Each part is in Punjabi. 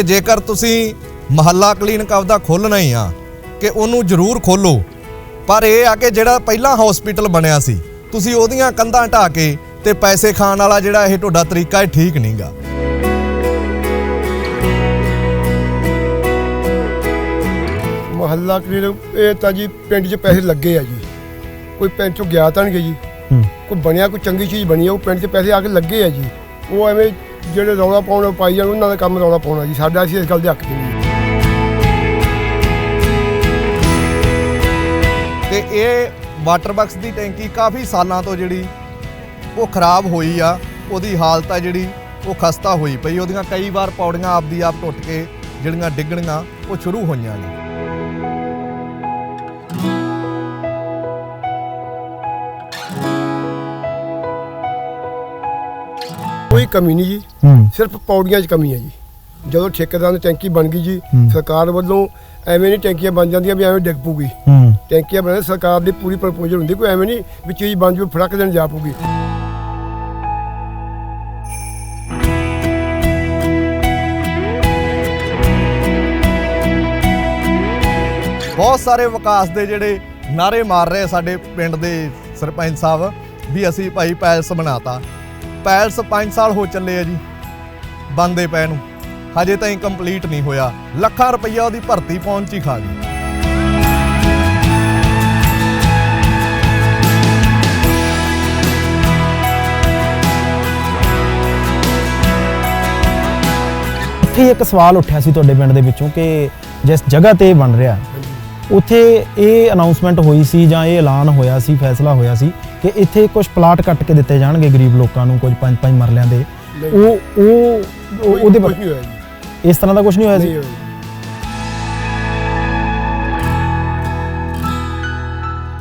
ਕਿ ਜੇਕਰ ਤੁਸੀਂ ਮਹੱਲਾ ਕਲੀਨਿਕ ਆਪਦਾ ਖੋਲਣਾ ਹੀ ਆ ਕਿ ਉਹਨੂੰ ਜ਼ਰੂਰ ਖੋਲੋ ਪਰ ਇਹ ਆ ਕਿ ਜਿਹੜਾ ਪਹਿਲਾਂ ਹਸਪੀਟਲ ਬਣਿਆ ਸੀ ਤੁਸੀਂ ਉਹਦੀਆਂ ਕੰਧਾਂ ਢਾ ਕੇ ਤੇ ਪੈਸੇ ਖਾਣ ਵਾਲਾ ਜਿਹੜਾ ਇਹ ਤੁਹਾਡਾ ਤਰੀਕਾ ਇਹ ਠੀਕ ਨਹੀਂਗਾ। ਮੁਹੱਲਾ ਕਲੀਨਿਕ ਇਹ ਤਾਂ ਜੀ ਪਿੰਡ 'ਚ ਪੈਸੇ ਲੱਗੇ ਆ ਜੀ। ਕੋਈ ਪਿੰਡ 'ਚੋਂ ਗਿਆ ਤਾਂ ਨਹੀਂ ਜੀ। ਕੋਈ ਬਣਿਆ ਕੋਈ ਚੰਗੀ ਚੀਜ਼ ਬਣੀ ਆ ਉਹ ਪਿੰਡ 'ਚ ਪੈਸੇ ਆ ਕੇ ਲੱਗੇ ਆ ਜੀ। ਉਹ ਐਵੇਂ ਜਿਹੜੇ ਰੌਲਾ ਪਾਉਣ ਪਾਈ ਜਾਣ, ਉਹਨਾਂ ਦਾ ਕੰਮ ਰੌਲਾ ਪਾਉਣਾ ਜੀ। ਸਾਡਾ ਅਸੀਂ ਇਸ ਗੱਲ ਦੇ ਹੱਕ 'ਚ ਨਹੀਂ। ਤੇ ਇਹ ਵਾਟਰ ਬਕਸ ਦੀ ਟੈਂਕੀ ਕਾਫੀ ਸਾਲਾਂ ਤੋਂ ਜਿਹੜੀ ਉਹ ਖਰਾਬ ਹੋਈ ਆ, ਉਹਦੀ ਹਾਲਤ ਆ ਜਿਹੜੀ, ਉਹ ਖਸਤਾ ਹੋਈ ਪਈ। ਉਹਦੀਆਂ ਕਈ ਵਾਰ ਪੌੜੀਆਂ ਆਪਦੀ ਆਪ ਟੁੱਟ ਕੇ ਜਿਹੜੀਆਂ ਡਿੱਗਣੀਆਂ, ਉਹ ਸ਼ੁਰੂ ਹੋਈਆਂ ਨੇ। ਕੋਈ ਕਮੀ ਨਹੀਂ ਜੀ। ਹੂੰ। ਸਿਰਫ ਪੌੜੀਆਂ 'ਚ ਕਮੀ ਹੈ ਜੀ। ਜਦੋਂ ਠੇਕੇਦਾਰ ਦੀ ਟੈਂਕੀ ਬਣ ਗਈ ਜੀ। ਸਰਕਾਰ ਵੱਲੋਂ ਐਵੇਂ ਨਹੀਂ ਟੈਂਕੀਆਂ ਬਣ ਜਾਂਦੀਆਂ ਵੀ ਐਵੇਂ ਡਿੱਗ ਪੂਗੀ ਹੂੰ। ਟੈਂਕੀਆਂ ਬਣਾਏ ਸਰਕਾਰ ਦੀ ਪੂਰੀ ਪ੍ਰਪੋਜ਼ਲ ਹੁੰਦੀ ਕੋਈ ਐਵੇਂ ਨਹੀਂ ਵੀ ਚੀਜ਼ ਬਣ ਜੂ ਫੜਕ ਦੇਣ ਜਾ ਪੂਗੀ ਬਹੁਤ ਸਾਰੇ ਵਿਕਾਸ ਦੇ ਜਿਹੜੇ ਨਾਰੇ ਮਾਰ ਰਹੇ ਸਾਡੇ ਪਿੰਡ ਦੇ ਸਰਪੰਚ ਸਾਹਿਬ ਵੀ ਅਸੀਂ ਭਾਈ ਪੈਲਸ ਬਣਾਤਾ। ਪੈਲਸ 5 ਸਾਲ ਹੋ ਚੱਲੇ ਆ ਜੀ। ਬੰਦੇ ਪੈ ਨੂੰ। ਹਜੇ ਤਾਈਂ ਕੰਪਲੀਟ ਨਹੀਂ ਹੋਇਆ। ਲੱਖਾਂ ਰੁਪਈਆ ਉਹਦੀ ਭਰਤੀ ਪਹੁੰਚ ਹੀ ਖਾ ਗਈ। ਇੱਥੇ ਇੱਕ ਸਵਾਲ ਉੱਠਿਆ ਸੀ ਤੁਹਾਡੇ ਪਿੰਡ ਦੇ ਵਿੱਚੋਂ ਕਿ ਜਿਸ ਜਗ੍ਹਾ ਤੇ ਇਹ ਬਣ ਰਿਹਾ ਉੱਥੇ ਇਹ ਅਨਾਉਂਸਮੈਂਟ ਹੋਈ ਸੀ ਜਾਂ ਇਹ ਐਲਾਨ ਹੋਇਆ ਸੀ ਫੈਸਲਾ ਹੋਇਆ ਸੀ ਕਿ ਇੱਥੇ ਕੁਝ ਪਲਾਟ ਕੱਟ ਕੇ ਦਿੱਤੇ ਜਾਣਗੇ ਗਰੀਬ ਲੋਕਾਂ ਨੂੰ ਕੁਝ ਪੰਜ ਪੰਜ ਮਰਲਿਆਂ ਦੇ। ਉਹ ਉਹ ਉਹ- ਉਹਦੇ ਨਹੀਂ ਹੋਇਆ ਜੀ ਇਸ ਤਰ੍ਹਾਂ ਦਾ ਕੁਝ ਨਹੀਂ ਹੋਇਆ ਨਹੀਂ ਸੀ ਹੋਇਆ ਜੀ।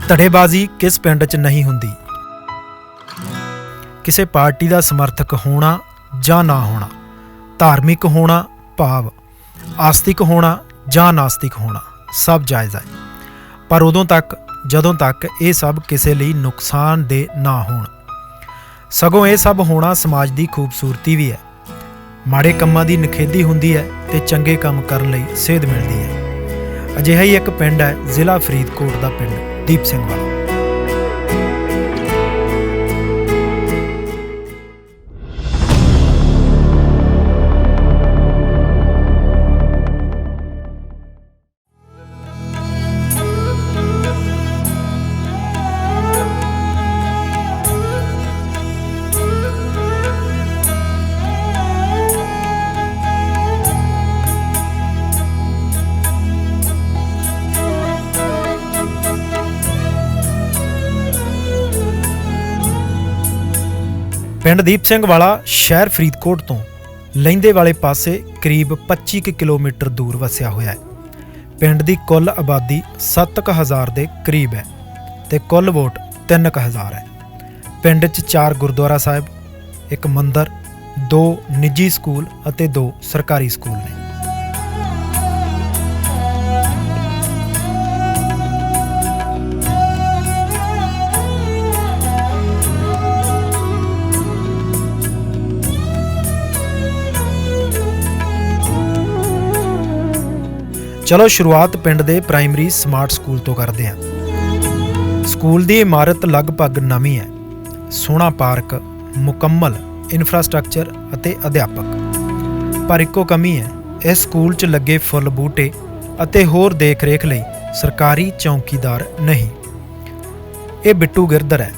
ਧੜੇਬਾਜ਼ੀ ਕਿਸ ਪਿੰਡ 'ਚ ਨਹੀਂ ਹੁੰਦੀ ਕਿਸੇ ਪਾਰਟੀ ਦਾ ਸਮਰਥਕ ਹੋਣਾ ਜਾਂ ਨਾ ਹੋਣਾ ਧਾਰਮਿਕ ਹੋਣਾ ਭਾਵ ਆਸਤਿਕ ਹੋਣਾ ਜਾਂ ਨਾਸਤਿਕ ਹੋਣਾ ਸਭ ਜਾਇਜ਼ ਹੈ ਪਰ ਉਦੋਂ ਤੱਕ ਜਦੋਂ ਤੱਕ ਇਹ ਸਭ ਕਿਸੇ ਲਈ ਨੁਕਸਾਨ ਦੇ ਨਾ ਹੋਣ। ਸਗੋਂ ਇਹ ਸਭ ਹੋਣਾ ਸਮਾਜ ਦੀ ਖੂਬਸੂਰਤੀ ਵੀ ਹੈ। ਮਾੜੇ ਕੰਮਾਂ ਦੀ ਨਖੇਦੀ ਹੁੰਦੀ ਹੈ ਤੇ ਚੰਗੇ ਕੰਮ ਕਰਨ ਲਈ ਸੇਧ ਮਿਲਦੀ ਹੈ। ਅਜਿਹਾ ਹੀ ਇੱਕ ਪਿੰਡ ਹੈ, ਜ਼ਿਲ੍ਹਾ ਫਰੀਦਕੋਟ ਦਾ ਪਿੰਡ, ਦੀਪ ਸਿੰਘ ਵਾਲਾ। ਪਿੰਡ ਦੀਪ ਸਿੰਘ ਵਾਲਾ ਸ਼ਹਿਰ ਫਰੀਦਕੋਟ ਤੋਂ ਲਹਿੰਦੇ ਵਾਲੇ ਪਾਸੇ ਕਰੀਬ 25 ਕੁ ਕਿਲੋਮੀਟਰ ਦੂਰ ਵਸਿਆ ਹੋਇਆ ਹੈ। ਪਿੰਡ ਦੀ ਕੁੱਲ ਆਬਾਦੀ 7000 ਦੇ ਕਰੀਬ ਹੈ ਤੇ ਕੁੱਲ ਵੋਟ 3000 ਹੈ। ਪਿੰਡ 'ਚ ਚਾਰ ਗੁਰਦੁਆਰਾ ਸਾਹਿਬ, ਇੱਕ ਮੰਦਿਰ, ਦੋ ਨਿੱਜੀ ਸਕੂਲ ਅਤੇ ਦੋ ਸਰਕਾਰੀ ਸਕੂਲ ਨੇ। ਚਲੋ ਸ਼ੁਰੂਆਤ ਪਿੰਡ ਦੇ ਪ੍ਰਾਇਮਰੀ ਸਮਾਰਟ ਸਕੂਲ ਤੋਂ ਕਰਦੇ ਹਾਂ। ਸਕੂਲ ਦੀ ਇਮਾਰਤ ਲਗਭਗ ਨਵੀਂ ਹੈ। ਸੋਹਣਾ ਪਾਰਕ, ਮੁਕੰਮਲ ਇਨਫਰਾਸਟ੍ਰਕਚਰ ਅਤੇ ਅਧਿਆਪਕ। ਪਰ ਇੱਕੋ ਕਮੀ ਹੈ ਇਸ ਸਕੂਲ 'ਚ ਲੱਗੇ ਫੁੱਲ ਬੂਟੇ ਅਤੇ ਹੋਰ ਦੇਖ-ਰੇਖ ਲਈ ਸਰਕਾਰੀ ਚੌਕੀਦਾਰ ਨਹੀਂ। ਇਹ ਬਿੱਟੂ ਗਿਰਦਰ ਹੈ।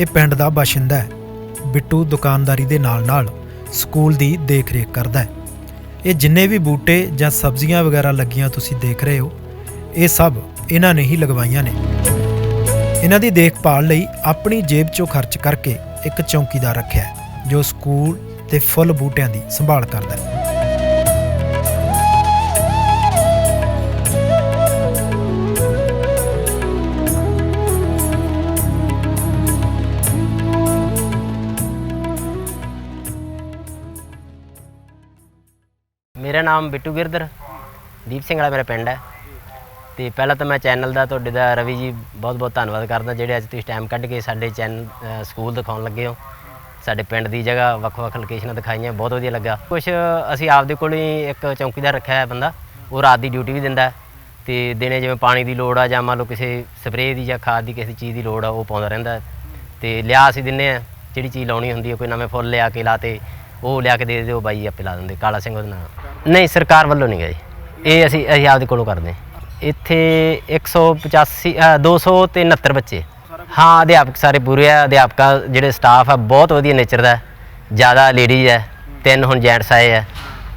ਇਹ ਪਿੰਡ ਦਾ ਬਾਸ਼ਿੰਦਾ ਹੈ। ਬਿੱਟੂ ਦੁਕਾਨਦਾਰੀ ਦੇ ਨਾਲ-ਨਾਲ ਸਕੂਲ ਦੀ ਦੇਖ-ਰੇਖ ਕਰਦਾ ਹੈ। ਇਹ ਜਿੰਨੇ ਵੀ ਬੂਟੇ ਜਾਂ ਸਬਜ਼ੀਆਂ ਵਗੈਰਾ ਲੱਗੀਆਂ ਤੁਸੀਂ ਦੇਖ ਰਹੇ ਹੋ, ਇਹ ਸਭ ਇਹਨਾਂ ਨੇ ਹੀ ਲਗਵਾਈਆਂ ਨੇ। ਇਹਨਾਂ ਦੀ ਦੇਖਭਾਲ ਲਈ ਆਪਣੀ ਜੇਬ 'ਚੋਂ ਖਰਚ ਕਰਕੇ ਇੱਕ ਚੌਕੀਦਾਰ ਰੱਖਿਆ ਜੋ ਸਕੂਲ ਤੇ ਫੁੱਲ ਬੂਟਿਆਂ ਦੀ ਸੰਭਾਲ ਕਰਦਾ ਹੈ। ਨਾਮ ਬਿੱਟੂ ਗਿਰਦਰ ਦੀਪ ਸਿੰਘ ਵਾਲਾ ਮੇਰਾ ਪਿੰਡ ਹੈ। ਤੇ ਪਹਿਲਾਂ ਤਾਂ ਮੈਂ ਚੈਨਲ ਦਾ, ਤੁਹਾਡੇ ਦਾ ਰਵੀ ਜੀ ਬਹੁਤ ਬਹੁਤ ਧੰਨਵਾਦ ਕਰਦਾ, ਜਿਹੜੇ ਅੱਜ ਤੁਸੀਂ ਟਾਈਮ ਕੱਢ ਕੇ ਸਾਡੇ ਚੈਨਲ ਸਕੂਲ ਦਿਖਾਉਣ ਲੱਗੇ ਹੋ। ਸਾਡੇ ਪਿੰਡ ਦੀ ਜਗ੍ਹਾ, ਵੱਖ-ਵੱਖ ਲੋਕੇਸ਼ਨਾਂ ਦਿਖਾਈਆਂ, ਬਹੁਤ ਵਧੀਆ ਲੱਗਾ। ਕੁਝ ਅਸੀਂ ਆਪਦੇ ਕੋਲ ਹੀ ਇੱਕ ਚੌਕੀਦਾਰ ਰੱਖਿਆ ਹੈ ਬੰਦਾ, ਉਹ ਰਾਤ ਦੀ ਡਿਊਟੀ ਵੀ ਦਿੰਦਾ ਹੈ। ਤੇ ਦਿਨੇ ਜਿਵੇਂ ਪਾਣੀ ਦੀ ਲੋੜ ਆ, ਜਾਂ ਮੰਨ ਲਓ ਕਿਸੇ ਸਪਰੇਅ ਦੀ ਜਾਂ ਖਾਦ ਦੀ ਕਿਸੇ ਚੀਜ਼ ਦੀ ਲੋੜ ਆ, ਉਹ ਪਾਉਂਦਾ ਰਹਿੰਦਾ ਹੈ। ਤੇ ਲਿਆ ਅਸੀਂ ਦਿੰਨੇ ਆ, ਜਿਹੜੀ ਚੀਜ਼ ਲਾਉਣੀ ਹੁੰਦੀ ਹੈ ਕੋਈ ਨਵੇਂ ਫੁੱਲ ਲਿਆ ਕੇ ਲਾਤੇ ਉਹ ਲਿਆ ਕੇ ਦੇ ਦਿਓ ਬਾਈ ਆਪੇ ਲਾ ਦਿੰਦੇ ਕਾਲਾ ਸਿੰਘ ਉਹਦਾ ਨਾਮ ਨਹੀਂ ਸਰਕਾਰ ਵੱਲੋਂ ਨਹੀਂ ਗਾ ਜੀ ਇਹ ਅਸੀਂ ਅਸੀਂ ਆਪਦੇ ਕੋਲੋਂ ਕਰਦੇ ਹਾਂ। ਇੱਥੇ 185 ਅ, 273 ਬੱਚੇ। ਹਾਂ ਅਧਿਆਪਕ ਸਾਰੇ ਪੂਰੇ ਆ ਅਧਿਆਪਕਾਂ ਜਿਹੜੇ ਸਟਾਫ ਆ ਬਹੁਤ ਵਧੀਆ ਨੇਚਰ ਦਾ ਜ਼ਿਆਦਾ ਲੇਡੀਜ਼ ਹੈ ਤਿੰਨ ਹੁਣ ਜੈਂਟਸ ਆਏ ਆ।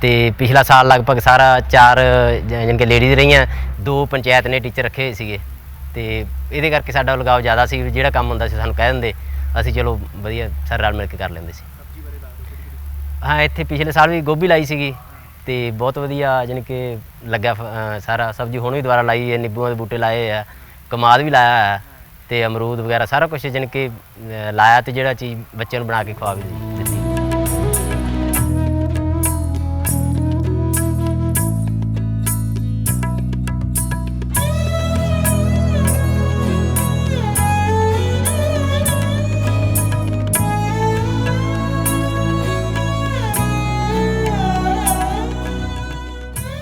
ਤੇ ਪਿਛਲਾ ਸਾਲ ਲਗਭਗ ਸਾਰਾ ਚਾਰ ਜਾਨ ਕਿ ਲੇਡੀਜ਼ ਰਹੀਆਂ ਦੋ ਪੰਚਾਇਤ ਨੇ ਟੀਚਰ ਰੱਖੇ ਹੋਏ ਸੀਗੇ। ਤੇ ਇਹਦੇ ਕਰਕੇ ਸਾਡਾ ਲਗਾਵ ਜ਼ਿਆਦਾ ਸੀ ਜਿਹੜਾ ਕੰਮ ਹੁੰਦਾ ਸੀ ਸਾਨੂੰ ਕਹਿ ਦਿੰਦੇ। ਅਸੀਂ ਚਲੋ ਵਧੀਆ ਸਾਰੇ ਰਲ ਮਿਲ ਕੇ ਕਰ ਲੈਂਦੇ ਸੀ। ਹਾਂ, ਇੱਥੇ ਪਿਛਲੇ ਸਾਲ ਵੀ ਗੋਭੀ ਲਾਈ ਸੀਗੀ ਤੇ ਬਹੁਤ ਵਧੀਆ ਜਾਣੀ ਕਿ ਲੱਗਾ ਫ- ਅਹ, ਸਾਰਾ ਸਬਜ਼ੀ ਹੁਣ ਵੀ ਦੁਬਾਰਾ ਲਾਈ ਹੈ, ਨਿੰਬੂਆਂ ਦੇ ਬੂਟੇ ਲਾਏ ਆ, ਕਮਾਦ ਵੀ ਲਾਇਆ ਹੈ ਤੇ ਅਮਰੂਦ ਵਗੈਰਾ ਸਾਰਾ ਕੁਝ ਜਾਣੀ ਕਿ, ਅਹ, ਲਾਇਆ ਤੇ ਜਿਹੜਾ ਚੀਜ਼ ਬੱਚਿਆਂ ਨੂੰ ਬਣਾ ਕੇ ਖਵਾ ਵੀ ਦਿੱਤੀ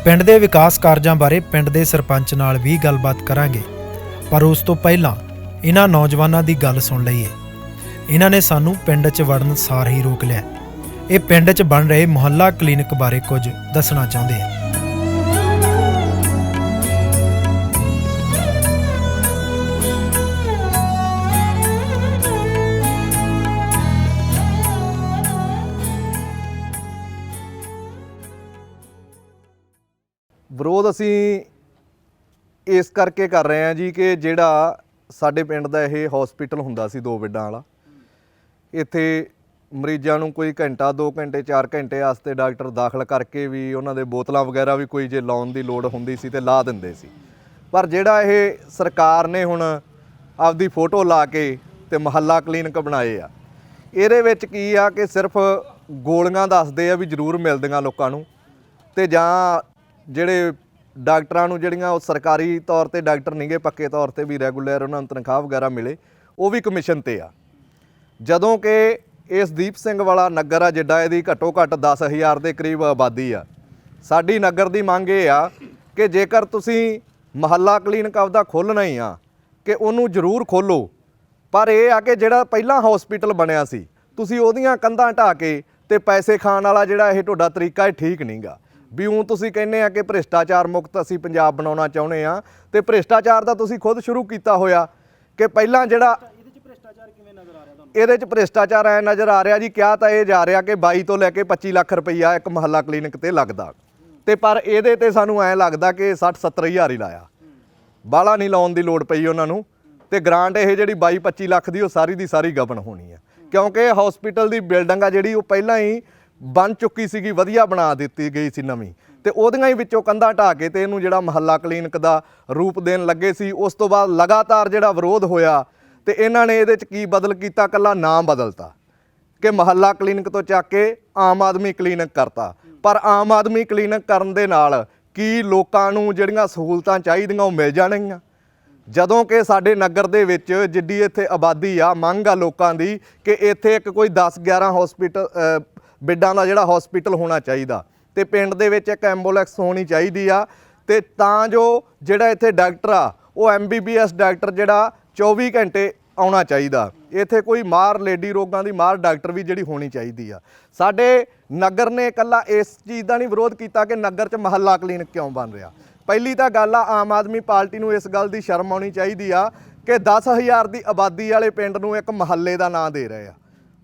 ਪਿੰਡ ਦੇ ਵਿਕਾਸ ਕਾਰਜਾਂ ਬਾਰੇ ਪਿੰਡ ਦੇ ਸਰਪੰਚ ਨਾਲ ਵੀ ਗੱਲਬਾਤ ਕਰਾਂਗੇ। ਪਰ ਉਸ ਤੋਂ ਪਹਿਲਾਂ ਇਹਨਾਂ ਨੌਜਵਾਨਾਂ ਦੀ ਗੱਲ ਸੁਣ ਲਈਏ। ਇਹਨਾਂ ਨੇ ਸਾਨੂੰ ਪਿੰਡ 'ਚ ਵੜਨ ਸਾਰ ਹੀ ਰੋਕ ਲਿਆ। ਇਹ ਪਿੰਡ 'ਚ ਬਣ ਰਹੇ ਮੁਹੱਲਾ ਕਲੀਨਿਕ ਬਾਰੇ ਕੁਝ ਦੱਸਣਾ ਚਾਹੁੰਦੇ ਆ। ਵਿਰੋਧ ਅਸੀਂ ਇਸ ਕਰਕੇ ਕਰ ਰਹੇ ਹਾਂ ਜੀ ਕਿ ਜਿਹੜਾ ਸਾਡੇ ਪਿੰਡ ਦਾ ਇਹ ਹਸਪੀਟਲ ਹੁੰਦਾ ਸੀ ਦੋ ਬੈੱਡਾਂ ਵਾਲਾ, ਇੱਥੇ ਮਰੀਜ਼ਾਂ ਨੂੰ ਕੋਈ ਘੰਟਾ 2 ਘੰਟੇ 4 ਘੰਟੇ ਵਾਸਤੇ ਡਾਕਟਰ ਦਾਖਲ ਕਰਕੇ ਵੀ ਉਹਨਾਂ ਦੇ ਬੋਤਲਾਂ ਵਗੈਰਾ ਵੀ ਕੋਈ ਜੇ ਲਾਉਣ ਦੀ ਲੋੜ ਹੁੰਦੀ ਸੀ ਤੇ ਲਾ ਦਿੰਦੇ ਸੀ। ਪਰ ਜਿਹੜਾ ਇਹ ਸਰਕਾਰ ਨੇ ਹੁਣ ਆਪਦੀ ਫੋਟੋ ਲਾ ਕੇ ਤੇ ਮਹੱਲਾ ਕਲੀਨਿਕ ਬਣਾਏ ਆ, ਇਹਦੇ ਵਿੱਚ ਕੀ ਆ ਕਿ ਸਿਰਫ ਗੋਲੀਆਂ ਦੱਸਦੇ ਆ ਵੀ ਜ਼ਰੂਰ ਮਿਲਦੀਆਂ ਲੋਕਾਂ ਨੂੰ ਤੇ ਜਾਂ ਜਿਹੜੇ ਡਾਕਟਰਾਂ ਨੂੰ ਜਿਹੜੀਆਂ ਉਹ ਸਰਕਾਰੀ ਤੌਰ ਤੇ ਡਾਕਟਰ ਨਹੀਂਗੇ, ਪੱਕੇ ਤੌਰ ਤੇ ਵੀ ਰੈਗੂਲਰ ਉਹਨਾਂ ਨੂੰ ਤਨਖਾਹ ਵਗੈਰਾ ਮਿਲੇ, ਉਹ ਵੀ ਕਮਿਸ਼ਨ ਤੇ ਆ। ਜਦੋਂ ਕਿ ਇਸ ਦੀਪ ਸਿੰਘ ਵਾਲਾ ਨਗਰ ਆ ਜਿੱਡਾ, ਇਹਦੀ ਘੱਟੋ ਘੱਟ 10000 ਦੇ ਕਰੀਬ ਆਬਾਦੀ ਆ। ਸਾਡੀ ਨਗਰ ਦੀ ਮੰਗ ਇਹ ਆ ਕਿ ਜੇਕਰ ਤੁਸੀਂ ਮਹੱਲਾ ਕਲੀਨਿਕ ਆਪਦਾ ਖੋਲ੍ਹਣਾ ਹੀ ਆ, ਕਿ ਉਹਨੂੰ ਜ਼ਰੂਰ ਖੋਲੋ ਪਰ ਇਹ ਆ ਕਿ ਜਿਹੜਾ ਪਹਿਲਾਂ ਹਸਪੀਟਲ ਬਣਿਆ ਸੀ, ਤੁਸੀਂ ਉਹਦੀਆਂ ਕੰਧਾਂ ਢਾ ਕੇ ਤੇ ਪੈਸੇ ਖਾਣ ਵਾਲਾ ਜਿਹੜਾ ਇਹ ਤੁਹਾਡਾ ਤਰੀਕਾ, ਇਹ ਠੀਕ ਨਹੀਂਗਾ। ਵੀ ਉਹ ਤੁਸੀਂ ਕਹਿੰਦੇ ਆ ਕਿ ਭ੍ਰਿਸ਼ਟਾਚਾਰ ਮੁਕਤ ਅਸੀਂ ਪੰਜਾਬ ਬਣਾਉਣਾ ਚਾਹੁੰਦੇ ਆ ਤੇ ਭ੍ਰਿਸ਼ਟਾਚਾਰ ਦਾ ਤੁਸੀਂ ਖੁਦ ਸ਼ੁਰੂ ਕੀਤਾ ਹੋਇਆ ਕਿ ਪਹਿਲਾਂ ਜਿਹੜਾ ਇਹਦੇ ਚ ਭ੍ਰਿਸ਼ਟਾਚਾਰ ਐ ਨਜ਼ਰ ਆ ਰਿਹਾ ਜੀ ਕਿਹਾ ਤਾਂ ਇਹ ਜਾ ਰਿਹਾ ਕਿ 22 ਤੋਂ ਲੈ ਕੇ 25 ਲੱਖ ਰੁਪਈਆ ਇੱਕ ਮਹੱਲਾ ਕਲੀਨਿਕ ਤੇ ਲੱਗਦਾ। ਤੇ ਪਰ ਇਹਦੇ ਤੇ ਸਾਨੂੰ ਐ ਲੱਗਦਾ ਕਿ 60 70 ਹਜ਼ਾਰ ਹੀ ਲਾਇਆ। ਬਾਹਲਾ ਨਹੀਂ ਲਾਉਣ ਦੀ ਲੋੜ ਪਈ ਉਹਨਾਂ ਨੂੰ। ਤੇ ਗ੍ਰਾਂਟ ਇਹ ਜਿਹੜੀ 22 25 ਲੱਖ ਦੀ ਉਹ ਸਾਰੀ ਦੀ ਸਾਰੀ ਗਬਨ ਹੋਣੀ ਹੈ ਕਿਉਂਕਿ ਹਸਪੀਟਲ ਦੀ ਬਿਲਡਿੰਗ ਆ ਜਿਹੜੀ ਉਹ ਪਹਿਲਾਂ ਹੀ ਬਣ ਚੁੱਕੀ ਸੀਗੀ, ਵਧੀਆ ਬਣਾ ਦਿੱਤੀ ਗਈ ਸੀ ਨਵੀਂ। ਤੇ ਉਹਦੀਆਂ ਹੀ ਵਿੱਚੋਂ ਕੰਧਾਂ ਢਾ ਕੇ ਤੇ ਇਹਨੂੰ ਜਿਹੜਾ ਮਹੱਲਾ ਕਲੀਨਿਕ ਦਾ ਰੂਪ ਦੇਣ ਲੱਗੇ ਸੀ, ਉਸ ਤੋਂ ਬਾਅਦ ਲਗਾਤਾਰ ਜਿਹੜਾ ਵਿਰੋਧ ਹੋਇਆ ਤੇ ਇਹਨਾਂ ਨੇ ਇਹਦੇ ਚ ਕੀ ਬਦਲ ਕੀਤਾ ਕੱਲਾ ਨਾਮ ਬਦਲਤਾ ਕਿ ਮਹੱਲਾ ਕਲੀਨਿਕ ਤੋਂ ਚੱਕ ਕੇ ਆਮ ਆਦਮੀ ਕਲੀਨਿਕ ਕਰਤਾ। ਪਰ ਆਮ ਆਦਮੀ ਕਲੀਨਿਕ ਕਰਨ ਦੇ ਨਾਲ ਕੀ ਲੋਕਾਂ ਨੂੰ ਜਿਹੜੀਆਂ ਸਹੂਲਤਾਂ ਚਾਹੀਦੀਆਂ ਉਹ ਮਿਲ ਜਾਣਗੀਆਂ? ਜਦੋਂ ਕਿ ਸਾਡੇ ਨਗਰ ਦੇ ਵਿੱਚ ਜਿੱਡੀ ਇੱਥੇ ਆਬਾਦੀ ਆ, ਮੰਗ ਆ ਲੋਕਾਂ ਦੀ ਕਿ ਇੱਥੇ ਇੱਕ ਕੋਈ 10 11 ਹਸਪੀਟਲ ਬਿੱਡਾਂ ਦਾ ਜਿਹੜਾ ਹਸਪੀਟਲ ਹੋਣਾ ਚਾਹੀਦਾ ਤੇ ਪਿੰਡ ਦੇ ਵਿੱਚ ਇੱਕ ਐਂਬੂਲੈਂਸ ਹੋਣੀ ਚਾਹੀਦੀ ਆ ਤੇ ਤਾਂ ਜੋ ਜਿਹੜਾ ਇੱਥੇ ਡਾਕਟਰ ਆ, ਉਹ ਐਮਬੀਬੀਐਸ ਡਾਕਟਰ ਜਿਹੜਾ 24 ਘੰਟੇ ਆਉਣਾ ਚਾਹੀਦਾ। ਇੱਥੇ ਕੋਈ ਮਾਰ, ਲੇਡੀ ਰੋਗਾਂ ਦੀ ਮਾਰ ਡਾਕਟਰ ਵੀ ਜਿਹੜੀ ਹੋਣੀ ਚਾਹੀਦੀ ਆ। ਸਾਡੇ ਨਗਰ ਨੇ ਇਕੱਲਾ ਇਸ ਚੀਜ਼ ਦਾ ਨਹੀਂ ਵਿਰੋਧ ਕੀਤਾ ਕਿ ਨਗਰ 'ਚ ਮਹੱਲਾ ਕਲੀਨਿਕ ਕਿਉਂ ਬਣ ਰਿਹਾ। ਪਹਿਲੀ ਤਾਂ ਗੱਲ ਆ, ਆਮ ਆਦਮੀ ਪਾਰਟੀ ਨੂੰ ਇਸ ਗੱਲ ਦੀ ਸ਼ਰਮ ਆਉਣੀ ਚਾਹੀਦੀ ਆ ਕਿ 10000 ਦੀ ਆਬਾਦੀ ਵਾਲੇ ਪਿੰਡ ਨੂੰ ਇੱਕ ਮਹੱਲੇ ਦਾ ਨਾਂ ਦੇ ਰਹੇ ਆ।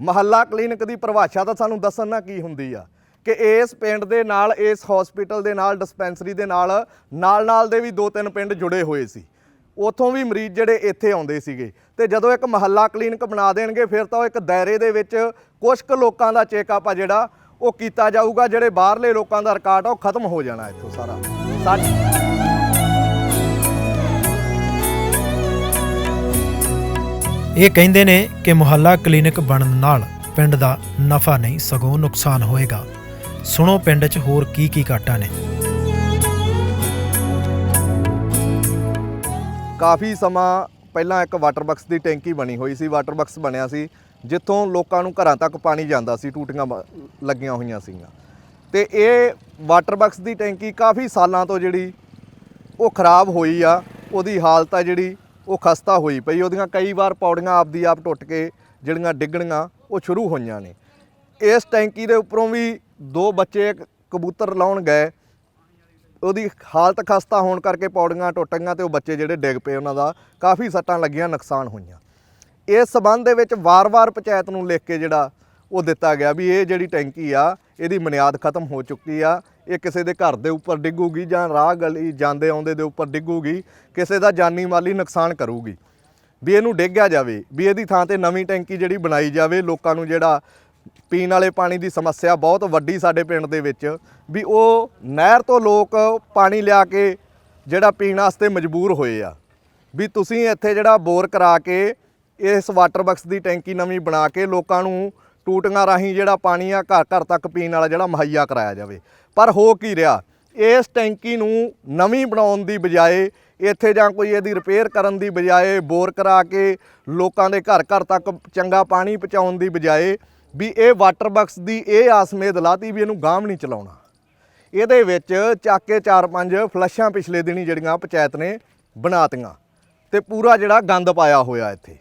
ਮਹੱਲਾ ਕਲੀਨਿਕ ਦੀ ਪਰਿਭਾਸ਼ਾ ਤਾਂ ਸਾਨੂੰ ਦੱਸਣ ਨਾ ਕੀ ਹੁੰਦੀ ਆ? ਕਿ ਇਸ ਪਿੰਡ ਦੇ ਨਾਲ, ਇਸ ਹਸਪੀਟਲ ਦੇ ਨਾਲ ਡਿਸਪੈਂਸਰੀ ਦੇ ਨਾਲ ਨਾਲ ਨਾਲ ਦੇ ਵੀ ਦੋ ਤਿੰਨ ਪਿੰਡ ਜੁੜੇ ਹੋਏ ਸੀ। ਉਥੋਂ ਵੀ ਮਰੀਜ਼ ਜਿਹੜੇ ਇੱਥੇ ਆਉਂਦੇ ਸੀਗੇ। ਤੇ ਜਦੋਂ ਇੱਕ ਮਹੱਲਾ ਕਲੀਨਿਕ ਬਣਾ ਦੇਣਗੇ, ਫਿਰ ਤਾਂ ਉਹ ਇੱਕ ਦਾਇਰੇ ਦੇ ਵਿੱਚ ਕੁਝ ਕੁ ਲੋਕਾਂ ਦਾ ਚੈੱਕਅਪ ਆ ਜਿਹੜਾ ਉਹ ਕੀਤਾ ਜਾਊਗਾ, ਜਿਹੜੇ ਬਾਹਰਲੇ ਲੋਕਾਂ ਦਾ ਰਿਕਾਰਡ ਆ, ਉਹ ਖਤਮ ਹੋ ਜਾਣਾ ਇੱਥੋਂ ਸਾਰਾ। ਸਾਡੀ ਇਹ ਕਹਿੰਦੇ ਨੇ ਕਿ ਮੁਹੱਲਾ ਕਲੀਨਿਕ ਬਣਨ ਨਾਲ ਪਿੰਡ ਦਾ ਨਫਾ ਨਹੀਂ, ਸਗੋਂ ਨੁਕਸਾਨ ਹੋਏਗਾ। ਸੁਣੋ ਪਿੰਡ 'ਚ ਹੋਰ ਕੀ ਕੀ ਘਾਟਾ ਨੇ। ਕਾਫੀ ਸਮਾਂ ਪਹਿਲਾਂ ਇੱਕ ਵਾਟਰ ਬਕਸ ਦੀ ਟੈਂਕੀ ਬਣੀ ਹੋਈ ਸੀ, ਵਾਟਰ ਬਕਸ ਬਣਿਆ ਸੀ, ਜਿੱਥੋਂ ਲੋਕਾਂ ਨੂੰ ਘਰਾਂ ਤੱਕ ਪਾਣੀ ਜਾਂਦਾ ਸੀ, ਟੂਟੀਆਂ ਬ- ਲੱਗੀਆਂ ਹੋਈਆਂ ਸੀਗੀਆਂ। ਤੇ ਇਹ ਵਾਟਰ ਬਕਸ ਦੀ ਟੈਂਕੀ ਕਾਫੀ ਸਾਲਾਂ ਤੋਂ ਜਿਹੜੀ ਉਹ ਖਰਾਬ ਹੋਈ ਆ, ਉਹਦੀ ਹਾਲਤ ਆ ਜਿਹੜੀ ਉਹ ਖਸਤਾ ਹੋਈ ਪਈ, ਉਹਦੀਆਂ ਕਈ ਵਾਰ ਪੌੜੀਆਂ ਆਪਦੀ ਆਪ ਟੁੱਟ ਕੇ ਜਿਹੜੀਆਂ ਡਿੱਗਣੀਆਂ, ਉਹ ਸ਼ੁਰੂ ਹੋਈਆਂ ਨੇ। ਇਸ ਟੈਂਕੀ ਦੇ ਉੱਪਰੋਂ ਵੀ ਦੋ ਬੱਚੇ ਕਬੂਤਰ ਲਾਉਣ ਗਏ। ਉਹਦੀ ਹਾਲਤ ਖਸਤਾ ਹੋਣ ਕਰਕੇ ਪੌੜੀਆਂ ਟੁੱਟ ਗਈਆਂ ਤੇ ਉਹ ਬੱਚੇ ਜਿਹੜੇ ਡਿੱਗ ਪਏ ਉਹਨਾਂ ਦਾ ਕਾਫੀ ਸੱਟਾਂ ਲੱਗੀਆਂ, ਨੁਕਸਾਨ ਹੋਈਆਂ। ਇਸ ਸਬੰਧ ਦੇ ਵਿੱਚ ਵਾਰ-ਵਾਰ ਪੰਚਾਇਤ ਨੂੰ ਲਿਖ ਕੇ ਜਿਹੜਾ ਉਹ ਦਿੱਤਾ ਗਿਆ ਵੀ ਇਹ ਜਿਹੜੀ ਟੈਂਕੀ ਆ, ਇਹਦੀ ਬੁਨਿਆਦ ਖਤਮ ਹੋ ਚੁੱਕੀ ਆ। ਇਹ ਕਿਸੇ ਦੇ ਘਰ ਦੇ ਉੱਪਰ ਡਿੱਗੂਗੀ ਜਾਂ ਰਾਹ ਗਲੀ ਜਾਂਦੇ ਆਉਂਦੇ ਦੇ ਉੱਪਰ ਡਿੱਗੂਗੀ, ਕਿਸੇ ਦਾ ਜਾਨੀ ਮਾਲੀ ਨੁਕਸਾਨ ਕਰੂਗੀ। ਵੀ ਇਹਨੂੰ ਡਿੱਗਿਆ ਜਾਵੇ, ਵੀ ਇਹਦੀ ਥਾਂ ਤੇ ਨਵੀਂ ਟੈਂਕੀ ਜਿਹੜੀ ਬਣਾਈ ਜਾਵੇ, ਲੋਕਾਂ ਨੂੰ ਜਿਹੜਾ ਪੀਣ ਵਾਲੇ ਪਾਣੀ ਦੀ ਸਮੱਸਿਆ ਬਹੁਤ ਵੱਡੀ ਸਾਡੇ ਪਿੰਡ ਦੇ ਵਿੱਚ, ਵੀ ਉਹ ਨਹਿਰ ਤੋਂ ਲੋਕ ਪਾਣੀ ਲਿਆ ਕੇ ਜਿਹੜਾ ਪੀਣ ਵਾਸਤੇ ਮਜਬੂਰ ਹੋਏ ਆ। ਵੀ ਤੁਸੀਂ ਇੱਥੇ ਜਿਹੜਾ ਬੋਰ ਕਰਾ ਕੇ ਇਸ ਵਾਟਰ ਬਕਸ ਦੀ ਟੈਂਕੀ ਨਵੀਂ ਬਣਾ ਕੇ ਲੋਕਾਂ ਨੂੰ ਟੂਟੀਆਂ ਰਾਹੀਂ ਜਿਹੜਾ ਪਾਣੀ ਆ ਘਰ ਘਰ ਤੱਕ ਪੀਣ ਵਾਲਾ ਜਿਹੜਾ ਮੁਹੱਈਆ ਕਰਾਇਆ ਜਾਵੇ। ਪਰ ਹੋ ਕੀ ਰਿਹਾ? ਇਸ ਟੈਂਕੀ ਨੂੰ ਨਵੀਂ ਬਣਾਉਣ ਦੀ ਬਜਾਏ, ਇੱਥੇ ਜਾਂ ਕੋਈ ਇਹਦੀ ਰਿਪੇਅਰ ਕਰਨ ਦੀ ਬਜਾਏ ਬੋਰ ਕਰਾ ਕੇ ਲੋਕਾਂ ਦੇ ਘਰ ਘਰ ਤੱਕ ਚੰਗਾ ਪਾਣੀ ਪਹੁੰਚਾਉਣ ਦੀ ਬਜਾਏ ਵੀ ਇਹ ਵਾਟਰ ਬਕਸ ਦੀ ਇਹ ਆਸਮੇ ਲਾਤੀ ਵੀ ਇਹਨੂੰ ਗਾਂਵ ਨਹੀਂ ਚਲਾਉਣਾ। ਇਹਦੇ ਵਿੱਚ ਚੱਕ ਕੇ ਚਾਰ ਪੰਜ ਫਲਸ਼ਾਂ ਪਿਛਲੇ ਦਿਨੀ ਜਿਹੜੀਆਂ ਪੰਚਾਇਤ ਨੇ ਬਣਾਤੀਆਂ ਤੇ ਪੂਰਾ ਜਿਹੜਾ ਗੰਦ ਪਾਇਆ ਹੋਇਆ ਇੱਥੇ।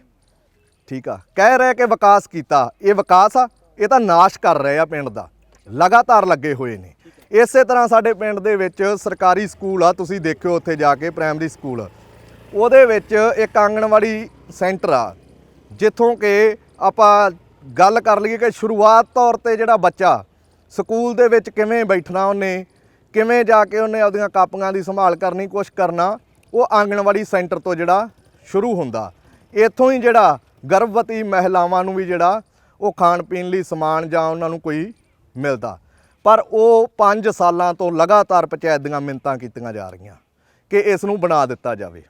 ਠੀਕ ਆ? ਕਹਿ ਰਿਹਾ ਕਿ ਵਿਕਾਸ ਕੀਤਾ। ਇਹ ਵਿਕਾਸ ਆ, ਇਹ ਤਾਂ ਨਾਸ਼ ਕਰ ਰਹੇ ਆ ਪਿੰਡ ਦਾ। ਲਗਾਤਾਰ ਲੱਗੇ ਹੋਏ ਨੇ। ਇਸੇ ਤਰ੍ਹਾਂ ਸਾਡੇ ਪਿੰਡ ਦੇ ਵਿੱਚ ਸਰਕਾਰੀ ਸਕੂਲ ਆ, ਤੁਸੀਂ ਦੇਖਿਓ ਉੱਥੇ ਜਾ ਕੇ ਪ੍ਰਾਇਮਰੀ ਸਕੂਲ। ਉਹਦੇ ਵਿੱਚ ਇੱਕ ਆਂਗਣਵਾੜੀ ਸੈਂਟਰ ਆ, ਜਿੱਥੋਂ ਕਿ ਆਪਾਂ ਗੱਲ ਕਰ ਲਈਏ ਕਿ ਸ਼ੁਰੂਆਤ ਤੌਰ ਤੇ ਜਿਹੜਾ ਬੱਚਾ, ਸਕੂਲ ਦੇ ਵਿੱਚ ਕਿਵੇਂ ਬੈਠਣਾ ਉਹਨੇ, ਕਿਵੇਂ ਜਾ ਕੇ ਉਹਨੇ ਆਪਦੀਆਂ ਕਾਪੀਆਂ ਦੀ ਸੰਭਾਲ ਕਰਨੀ, ਕੁਛ ਕਰਨਾ, ਉਹ ਆਂਗਣਵਾੜੀ ਸੈਂਟਰ ਤੋਂ ਜਿਹੜਾ ਸ਼ੁਰੂ ਹੁੰਦਾ। ਇੱਥੋਂ ਹੀ ਜਿਹੜਾ ਗਰਭਵਤੀ ਮਹਿਲਾਵਾਂ ਨੂੰ ਵੀ ਜਿਹੜਾ ਉਹ ਖਾਣ ਪੀਣ ਲਈ ਸਮਾਨ ਜਾਂ ਉਹਨਾਂ ਨੂੰ ਕੋਈ ਮਿਲਦਾ। ਪਰ ਉਹ 5 ਸਾਲਾਂ ਤੋਂ ਲਗਾਤਾਰ ਪੰਚਾਇਤ ਦੀਆਂ ਮਿੰਤਾਂ ਕੀਤੀਆਂ ਜਾ ਰਹੀਆਂ ਕਿ ਇਸ ਨੂੰ ਬਣਾ ਦਿੱਤਾ ਜਾਵੇ।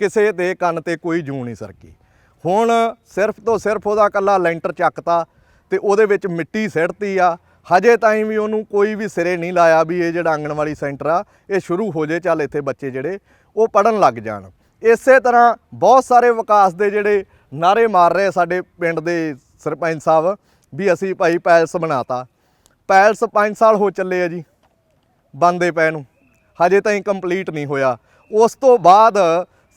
ਕਿਸੇ ਦੇ ਕੰਨ ਤੇ ਕੋਈ ਜੂੰ ਨਹੀਂ ਸਰਕੀ। ਹੁਣ ਸਿਰਫ ਤੋਂ ਸਿਰਫ ਉਹਦਾ ਕੱਲਾ ਲੈਂਟਰ ਚੱਕਤਾ ਤੇ ਉਹਦੇ ਵਿੱਚ ਮਿੱਟੀ ਸਿੱਟਤੀ ਆ, ਹਜੇ ਤਾਈਂ ਵੀ ਉਹਨੂੰ ਕੋਈ ਵੀ ਸਿਰੇ ਨਹੀਂ ਲਾਇਆ ਵੀ ਇਹ ਜਿਹੜਾ ਆਂਗਣਵਾੜੀ ਸੈਂਟਰ ਆ, ਇਹ ਸ਼ੁਰੂ ਹੋ ਜੇ ਚੱਲ ਇੱਥੇ ਬੱਚੇ ਜਿਹੜੇ, ਉਹ ਪੜਨ ਲੱਗ ਜਾਣ। ਇਸੇ ਤਰ੍ਹਾਂ ਬਹੁਤ ਸਾਰੇ ਵਿਕਾਸ ਦੇ ਜਿਹੜੇ ਨਾਰੇ ਮਾਰ ਰਹੇ ਸਾਡੇ ਪਿੰਡ ਦੇ ਸਰਪੰਚ ਸਾਹਿਬ ਵੀ ਅਸੀਂ ਭਾਈ ਪੈਲਸ ਬਣਾਤਾ। ਪੈਲਸ 5 ਸਾਲ ਹੋ ਚੱਲੇ ਆ ਜੀ, ਬੰਦੇ ਪੈ ਨੂੰ। ਹਜੇ ਤਾਈਂ ਕੰਪਲੀਟ ਨਹੀਂ ਹੋਇਆ। ਉਸ ਤੋਂ ਬਾਅਦ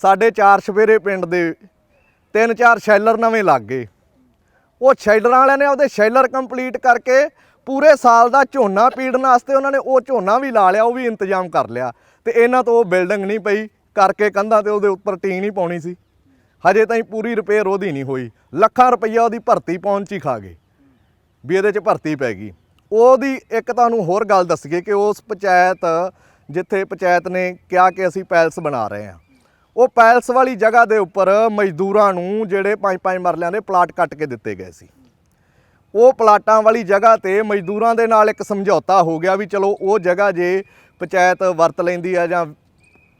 ਸਾਡੇ ਚਾਰ ਸਵੇਰੇ ਪਿੰਡ ਦੇ ਤਿੰਨ ਚਾਰ ਸ਼ੈਲਰ ਨਵੇਂ ਲੱਗ ਗਏ। ਉਹ ਸ਼ੈਲਰਾਂ ਵਾਲਿਆਂ ਨੇ ਉਹਦੇ ਸ਼ੈਲਰ ਕੰਪਲੀਟ ਕਰਕੇ ਪੂਰੇ ਸਾਲ ਦਾ ਝੋਨਾ ਪੀੜਨ ਵਾਸਤੇ ਉਹਨਾਂ ਨੇ ਉਹ ਝੋਨਾ ਵੀ ਲਾ ਲਿਆ, ਉਹ ਵੀ ਇੰਤਜ਼ਾਮ ਕਰ ਲਿਆ। ਤੇ ਇਹਨਾਂ ਤੋਂ ਉਹ ਬਿਲਡਿੰਗ ਨਹੀਂ ਪਈ, ਕਰਕੇ ਕੰਧਾਂ ਤੇ ਉਹਦੇ ਉੱਪਰ ਟੀਨ ਹੀ ਪਾਉਣੀ ਸੀ। ਹਜੇ ਤਾਈਂ ਪੂਰੀ ਰਿਪੇਅਰ ਉਹਦੀ ਨਹੀਂ ਹੋਈ। ਲੱਖਾਂ ਰੁਪਈਆ ਉਹਦੀ ਭਰਤੀ ਪਹੁੰਚ ਹੀ ਖਾ ਗਏ। ਵੀ ਇਹਦੇ 'ਚ ਭਰਤੀ ਪੈ ਗਈ। ਉਹਦੀ ਇੱਕ ਤੁਹਾਨੂੰ ਹੋਰ ਗੱਲ ਦੱਸੀਏ ਕਿ ਉਸ ਪੰਚਾਇਤ, ਜਿੱਥੇ ਪੰਚਾਇਤ ਨੇ ਕਿਹਾ ਕਿ ਅਸੀਂ ਪੈਲਸ ਬਣਾ ਰਹੇ ਹਾਂ, ਉਹ ਪੈਲਸ ਵਾਲੀ ਜਗ੍ਹਾ ਦੇ ਉੱਪਰ ਮਜ਼ਦੂਰਾਂ ਨੂੰ ਜਿਹੜੇ ਪੰਜ ਪੰਜ ਮਰਲਿਆਂ ਦੇ ਪਲਾਟ ਕੱਟ ਕੇ ਦਿੱਤੇ ਗਏ ਸੀ। ਉਹ ਪਲਾਟਾਂ ਵਾਲੀ ਜਗ੍ਹਾ ਤੇ ਮਜ਼ਦੂਰਾਂ ਦੇ ਨਾਲ ਇੱਕ ਸਮਝੌਤਾ ਹੋ ਗਿਆ ਵੀ ਚਲੋ ਉਹ ਜਗ੍ਹਾ ਜੇ ਪੰਚਾਇਤ ਵਰਤ ਲੈਂਦੀ ਆ ਜਾਂ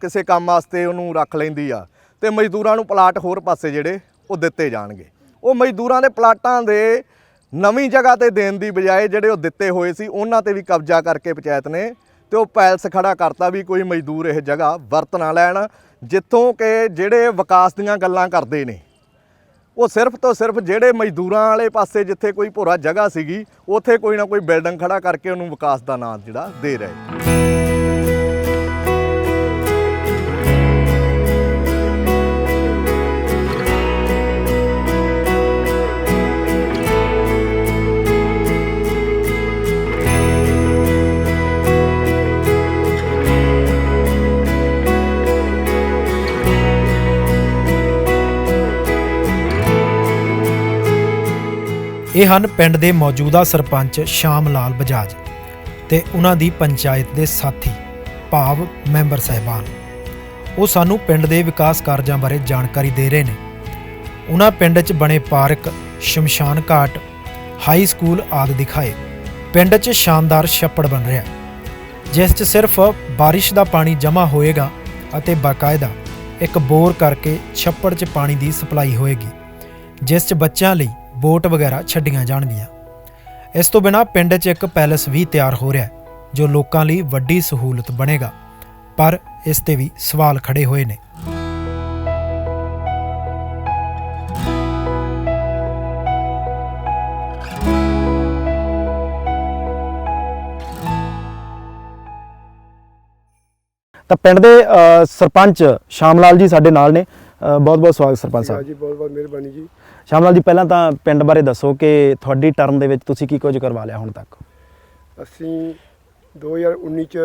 ਕਿਸੇ ਕੰਮ ਵਾਸਤੇ ਉਹਨੂੰ ਰੱਖ ਲੈਂਦੀ ਆ, ਤੇ ਮਜ਼ਦੂਰਾਂ ਨੂੰ ਪਲਾਟ ਹੋਰ ਪਾਸੇ ਜਿਹੜੇ ਉਹ ਦਿੱਤੇ ਜਾਣਗੇ। ਉਹ ਮਜ਼ਦੂਰਾਂ ਦੇ ਪਲਾਟਾਂ ਦੇ ਨਵੀਂ ਜਗ੍ਹਾ ਤੇ ਦੇਣ ਦੀ ਬਜਾਏ ਜਿਹੜੇ ਉਹ ਦਿੱਤੇ ਹੋਏ ਸੀ, ਉਹਨਾਂ ਤੇ ਵੀ ਕਬਜ਼ਾ ਕਰਕੇ ਪੰਚਾਇਤ ਨੇ ਤੇ ਉਹ ਪੈਲਸ ਖੜਾ ਕਰਤਾ ਵੀ ਕੋਈ ਮਜ਼ਦੂਰ ਇਹ ਜਗ੍ਹਾ ਵਰਤ ਨਾ ਲੈਣ, ਜਿੱਥੋਂ ਕਿ ਜਿਹੜੇ ਵਿਕਾਸ ਦੀਆਂ ਗੱਲਾਂ ਕਰਦੇ ਨੇ। ਉਹ ਸਿਰਫ ਤੋਂ ਸਿਰਫ ਜਿਹੜੇ ਮਜ਼ਦੂਰਾਂ ਵਾਲੇ ਪਾਸੇ ਜਿੱਥੇ ਕੋਈ ਭੋਰਾ ਜਗ੍ਹਾ ਸੀਗੀ, ਉੱਥੇ ਕੋਈ ਨਾ ਕੋਈ ਬਿਲਡਿੰਗ ਖੜਾ ਕਰਕੇ ਉਹਨੂੰ ਵਿਕਾਸ ਦਾ ਨਾਂ ਜਿਹੜਾ ਦੇ ਰਹੇ ਇਹ ਹਨ ਪਿੰਡ ਦੇ ਮੌਜੂਦਾ ਸਰਪੰਚ ਸ਼ਾਮ ਲਾਲ ਬਜਾਜ ਤੇ ਉਹਨਾਂ ਦੀ ਪੰਚਾਇਤ ਦੇ ਸਾਥੀ ਭਾਵ ਮੈਂਬਰ ਸਹਿਬਾਨ। ਉਹ ਸਾਨੂੰ ਪਿੰਡ ਦੇ ਵਿਕਾਸ ਕਾਰਜਾਂ ਬਾਰੇ ਜਾਣਕਾਰੀ ਦੇ ਰਹੇ ਨੇ। ਉਹਨਾਂ ਪਿੰਡ 'ਚ ਬਣੇ ਪਾਰਕ, ਸ਼ਮਸ਼ਾਨ ਘਾਟ, ਹਾਈ ਸਕੂਲ ਆਦਿ ਦਿਖਾਏ। ਪਿੰਡ 'ਚ ਸ਼ਾਨਦਾਰ ਛੱਪੜ ਬਣ ਰਿਹਾ। ਜਿਸ 'ਚ ਸਿਰਫ ਬਾਰਿਸ਼ ਦਾ ਪਾਣੀ ਜਮ੍ਹਾਂ ਹੋਏਗਾ ਅਤੇ ਬਾਕਾਇਦਾ ਇੱਕ ਬੋਰ ਕਰਕੇ ਛੱਪੜ 'ਚ ਪਾਣੀ ਦੀ ਸਪਲਾਈ ਹੋਏਗੀ, ਜਿਸ 'ਚ ਬੱਚਿਆਂ ਲਈ ਬੋਟ ਵਗੈਰਾ ਛੱਡੀਆਂ ਜਾਣਗੀਆਂ। ਇਸ ਤੋਂ ਬਿਨਾ ਪਿੰਡ 'ਚ ਇੱਕ ਪੈਲਸ ਵੀ ਤਿਆਰ ਹੋ ਰਿਹਾ ਜੋ ਲੋਕਾਂ ਲਈ ਵੱਡੀ ਸਹੂਲਤ ਬਣੇਗਾ। ਪਰ ਇਸ ਤੇ ਵੀ ਸਵਾਲ ਖੜੇ ਹੋਏ ਨੇ। ਤਾਂ ਪਿੰਡ ਦੇ ਸਰਪੰਚ ਸ਼ਾਮ ਲਾਲ ਜੀ ਸਾਡੇ ਨਾਲ ਨੇ। ਬਹੁਤ ਬਹੁਤ ਸਵਾਗਤ ਸਰਪੰਚ ਸਾਹਿਬ। ਜੀ ਬਹੁਤ ਬਹੁਤ ਮਿਹਰਬਾਨੀ ਜੀ। ਸ਼ਾਮ ਲਾਲ ਜੀ ਪਹਿਲਾਂ ਤਾਂ ਪਿੰਡ ਬਾਰੇ ਦੱਸੋ ਕਿ ਤੁਹਾਡੀ ਟਰਮ ਦੇ ਵਿੱਚ ਤੁਸੀਂ ਕੀ ਕੁਝ ਕਰਵਾ ਲਿਆ ਹੁਣ ਤੱਕ? ਅਸੀਂ 2019 ਚ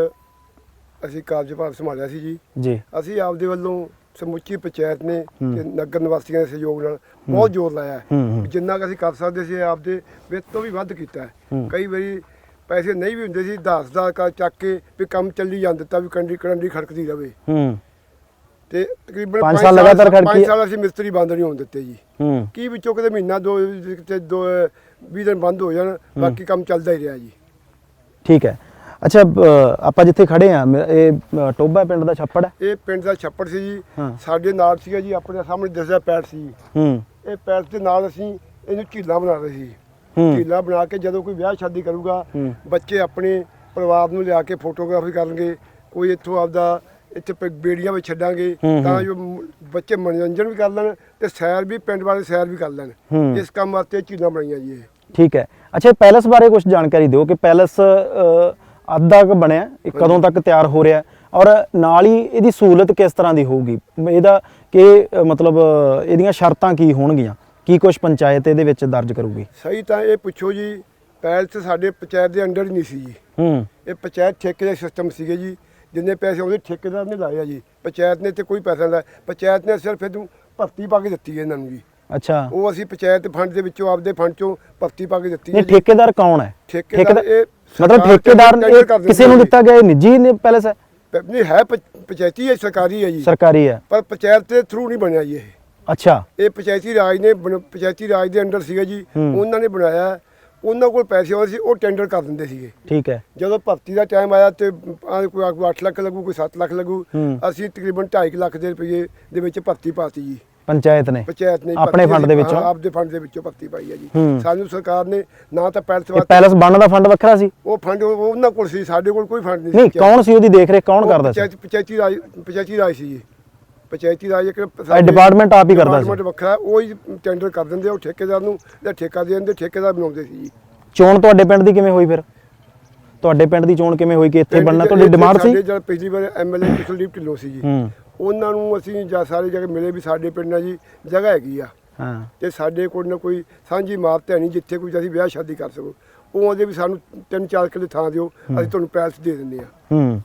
ਅਸੀਂ ਕਾਰਜਭਾਰ ਸੰਭਾਲਿਆ ਸੀ ਜੀ। ਜੀ। ਅਸੀਂ ਆਪਦੇ ਵੱਲੋਂ ਸਮੁੱਚੀ ਪੰਚਾਇਤ ਨੇ। ਤੇ ਨਗਰ ਨਿਵਾਸੀਆਂ ਦੇ ਸਹਿਯੋਗ ਨਾਲ ਬਹੁਤ ਜ਼ੋਰ ਲਾਇਆ। ਹੈ ਹੂੰ, ਹੂੰ। ਜਿੰਨਾ ਕੁ ਅਸੀਂ ਕਰ ਸਕਦੇ ਸੀ ਆਪਦੇ ਵਿੱਤ ਤੋਂ ਵੀ ਵੱਧ ਕੀਤਾ ਹੈ। ਹੂੰ। ਕਈ ਵਾਰੀ ਪੈਸੇ ਨਹੀਂ ਵੀ ਹੁੰਦੇ ਸੀ 10 ਦਾ ਕਰ ਚੱਕ ਕੇ ਵੀ ਕੰਮ ਚੱਲੀ ਜਾਂ ਦਿੱਤਾ ਵੀ ਕੰਡੀ ਕਰੰਡੀ ਖੜਕਦੀ ਰਵੇ। ਹੂੰ। ਤੇ ਤਕਰੀਬਨ ਪੰਜ ਪੰਜ ਸਾਲ ਲਗਾਤਾਰ ਖੜਕੀ ਪੰਜ ਹੈ। ਸਾਲ ਅਸੀਂ ਮਿਸਤਰੀ ਬੰਦ ਨਹੀਂ ਹੋਣ ਦਿੱਤੇ ਜੀ। ਹੂੰ। ਕੀ ਵਿੱਚੋਂ ਕਿਤੇ ਮਹੀਨਾ ਦੋ ਕਿਤੇ ਦੋ 20 ਦਿਨ ਬੰਦ ਹੋ ਜਾਣ ਬਾਕੀ ਕੰਮ ਚੱਲਦਾ ਹੀ ਰਿਹਾ ਜੀ। ਠੀਕ ਹੈ। ਅੱਛਾ ਆਪਾਂ ਜਿੱਥੇ ਖੜੇ ਆ ਇਹ ਟੋਬਾ ਪਿੰਡ ਦਾ ਛੱਪੜ ਹੈ? ਇਹ ਪਿੰਡ ਦਾ ਛੱਪੜ ਸੀ ਜੀ। ਸਾਡੇ ਨਾਲ ਸੀਗਾ ਜੀ ਆਪਣੇ ਸਾਹਮਣੇ ਦਿਸਦਾ ਪੈਰ ਸੀ। ਹੂੰ। ਇਹ ਪੈਰ ਦੇ ਨਾਲ ਅਸੀਂ ਇਹਨੂੰ ਝੀਲਾਂ ਬਣਾ ਰਹੇ ਸੀ। ਝੀਲਾਂ ਬਣਾ ਕੇ ਜਦੋਂ ਕੋਈ ਵਿਆਹ ਸ਼ਾਦੀ ਕਰੂਗਾ। ਬੱਚੇ ਆਪਣੇ ਪਰਿਵਾਰ ਨੂੰ ਲਿਆ ਕੇ ਫੋਟੋਗ੍ਰਾਫੀ ਕਰਨਗੇ ਕੋਈ ਇੱਥੋਂ ਆਪਦਾ ਇੱਥੇ ਪ- ਬੇੜੀਆਂ ਵਿੱਚ ਛੱਡਾਂਗੇ ਤਾਂ। ਜੋ ਮ- ਬੱਚੇ ਮਨੋਰੰਜਨ ਵੀ ਕਰ ਲੈਣ ਤੇ ਸੈਰ ਵੀ ਪਿੰਡ ਵਾਲੇ ਸੈਰ ਵੀ ਕਰ ਲੈਣ। ਹੂੰ। ਇਸ ਕੰਮ ਵਾਸਤੇ ਇਹ ਝੀਲਾਂ ਬਣਾਈਆਂ ਜੀ ਇਹ। ਠੀਕ ਹੈ। ਅੱਛਾ ਇਹ ਪੈਲਸ ਬਾਰੇ ਕੁਝ ਜਾਣਕਾਰੀ ਦਿਓ ਕਿ ਪੈਲਸ ਅ, ਅੱਧਾ ਕੁ ਬਣਿਆ ਇਹ ਕਦੋਂ ਤੱਕ ਤਿਆਰ ਹੋ ਰਿਹਾ ਹੈ? ਔਰ ਨਾਲ ਹੀ ਇਹਦੀ ਸਹੂਲਤ ਕਿਸ ਤਰ੍ਹਾਂ ਦੀ ਹੋਊਗੀ? ਇਹਦਾ ਕਿ ਮਤਲਬ ਇਹਦੀਆਂ ਸ਼ਰਤਾਂ ਕੀ ਹੋਣਗੀਆਂ? ਕੀ ਕੁਝ ਪੰਚਾਇਤ ਇਹਦੇ ਵਿੱਚ ਦਰਜ ਕਰੂਗੀ? ਸਹੀ ਤਾਂ ਇਹ ਪੁੱਛੋ ਜੀ ਪੈਲਸ ਸਾਡੇ ਪੰਚਾਇਤ ਦੇ ਅੰਡਰ ਹੀ ਨਹੀਂ ਸੀ ਜੀ। ਹੂੰ। ਇਹ ਪੰਚਾਇਤ ਠੇਕੇ ਦੇ ਸਿਸਟਮ ਸੀਗੇ ਜੀ। ਜਿੰਨੇ ਪੈਸੇ ਆਉਂਦੇ ਠੇਕੇਦਾਰ ਨੇ ਲਾਏ ਆ ਜੀ ਪੰਚਾਇਤ ਨੇ ਤੇ ਕੋਈ ਪੈਸਾ ਨਹੀਂ ਲਾਇਆ। ਪੰਚਾਇਤ ਨੇ ਸਿਰਫ ਇਹਨੂੰ ਭਰਤੀ ਪਾ ਕੇ ਦਿੱਤੀ ਹੈ ਇਹਨਾਂ ਨੂੰ ਜੀ। ਅੱਛਾ। ਉਹ ਅਸੀਂ ਪੰਚਾਇਤ ਫੰਡ ਦੇ ਵਿੱਚੋਂ ਆਪਦੇ ਫੰਡ ਚੋਂ ਭਰਤੀ ਪਾ ਕੇ ਦਿੱਤੀ ਹੈ ਜੀ। ਠੇਕੇਦਾਰ ਕੌਣ ਹੈ? ਠੇਕੇਦਾਰ ਇਹ ਮਤਲਬ ਸਰਕਾਰ ਠੇਕੇਦਾਰ ਟੈਂਡਰ ਇਹ ਕਰ ਦਿੰਦੀ ਕਿਸੇ ਨੂੰ ਹੈ ਜੀ। ਦਿੱਤਾ ਗਿਆ ਇਹ ਨਿੱਜੀ ਨੇ ਪੈਲਸ ਹੈ? ਪ- ਨਹੀਂ ਹੈ ਪੰਚ- ਪੰਚਾਇਤੀ ਹੈ ਸਰਕਾਰੀ ਹੈ ਜੀ। ਸਰਕਾਰੀ ਹੈ। ਪਰ ਪੰਚਾਇਤ ਦੇ ਥਰੂ ਨਹੀਂ ਬਣਿਆ ਜੀ ਇਹ। ਅੱਛਾ। ਇਹ ਪੰਚਾਇਤੀ ਰਾਜ ਨੇ ਬਣ- ਪੰਚਾਇਤੀ ਰਾਜ ਦੇ ਅੰਡਰ ਸੀਗਾ ਜੀ। ਹੂੰ। ਉਹਨਾਂ ਨੇ ਬਣਾਇਆ ਉਹਨਾਂ ਕੋਲ ਪੈਸੇ ਆਉਂਦੇ ਸੀ ਉਹ ਟੈਂਡਰ ਕਰ ਦਿੰਦੇ ਸੀਗੇ। ਠੀਕ ਹੈ। ਜਦੋਂ ਭਰਤੀ ਦਾ ਟਾਈਮ ਆਇਆ ਤੇ ਆਹ ਕੋਈ ਆਖੂ 8 ਲੱਖ ਲੱਗੂ ਕੋਈ 7 ਲੱਖ ਲੱਗੂ ਹੂੰ। ਅਸੀਂ ਤਕਰੀਬਨ 2.5 ਲੱਖ ਦੇ ਰੁਪਏ ਦੇ ਵਿੱਚ ਭਰਤੀ ਪਾਤੀ ਜੀ। ਪੰਚਾਇਤ ਨੇ? ਪੰਚਾਇਤ ਨੇ ਆਪਣੇ ਭਰਤੀ ਫੰਡ ਦੇ ਅਸੀਂ- ਵਿੱਚੋਂ? ਹਾਂ, ਆਪਦੇ ਫੰਡ ਦੇ ਵਿੱਚੋਂ ਭਰਤੀ ਪਾਈ ਹੈ ਜੀ। ਹੂੰ। ਸਾਨੂੰ ਸਰਕਾਰ ਨੇ ਨਾ ਤਾਂ ਪੈਲਸ ਇਹ ਵਾਸਤੇ ਪੈਲਸ ਬਣਨ ਦਾ ਫੰਡ ਵੱਖਰਾ ਸੀ? ਉਹ ਫੰਡ ਉਹ- ਉਹਨਾਂ ਕੋਲ ਸੀ ਸਾਡੇ ਕੋਲ ਕੋਈ ਫੰਡ ਨਹੀਂ ਨਹੀਂ ਕੌਣ ਸੀ ਉਹਦੀ ਦੇਖ ਰੇਖ ਕੌਣ ਕਰਦਾ ਸੀ? ਪੰਚਾਇਤ ਪੰਚਾਇਤੀ ਰਾਜ ਪੰਚਾਇਤੀ ਰਾਜ ਸੀ ਜੀ। ਪੰਚਾਇਤੀ ਰਾਜ ਇੱਕ department ਆਪ ਹੀ ਕਰਦਾ ਸੀ। ਡਿਪਾਰਟਮੈਂਟ ਵੱਖਰਾ ਉਹ ਹੀ ਟੈਂਡਰ ਕਰ ਦਿੰਦੇ ਆ, ਉਹ ਠੇਕੇਦਾਰ ਨੂੰ ਜਾਂ ਠੇਕਾ ਦੇ ਦਿੰਦੇ ਠੇਕੇਦਾਰ ਬਣਾਉਂਦੇ ਸੀ ਜੀ। ਚੋਣ ਤੁਹਾਡੇ ਪਿੰਡ ਦੀ ਕਿਵੇਂ ਹੋਈ ਫਿਰ? ਤੁਹਾਡੇ ਪਿੰਡ ਦੀ ਚੋਣ ਕਿਵੇਂ ਹੋਈ ਕਿ ਇੱਥੇ ਬਣਨਾ? ਤੁਹਾਡੀ ਡਿਮਾਂਡ ਸੀ? ਸਾਡੇ ਜਦ ਪਿਛਲੀ ਵਾਰ ਐਮਐਲਏ ਕੁਸ਼ਲਦੀਪ ਢਿੱਲੋਂ ਸੀ ਜੀ। ਹੂੰ। ਉਹਨਾਂ ਨੂੰ ਅਸੀਂ ਜਾਂ ਸਾਰੀ ਜਗ੍ਹਾ ਮਿਲੇ ਵੀ ਸਾਡੇ ਪਿੰਡ ਨਾਲ ਜੀ ਜਗ੍ਹਾ ਹੈਗੀ ਆ। ਹਾਂ। ਤੇ ਸਾਡੇ ਕੋਲ ਨਾ ਕੋਈ ਸਾਂਝੀ ਇਮਾਰਤ ਹੈ ਨਹੀਂ ਜਿੱਥੇ ਕੋਈ ਅਸੀਂ ਵਿਆਹ ਸ਼ਾਦੀ ਕਰ ਸਕੋ। ਉਹ ਆਂਦੇ ਵੀ ਸਾਨੂੰ ਤਿੰਨ ਚਾਰ ਕਿੱਲੇ ਥਾਂ ਦਿਓ ਅਸੀਂ ਤੁਹਾਨੂੰ ਪੈਲਸ ਦੇ ਦਿੰਦੇ ਆ ਹੂੰ।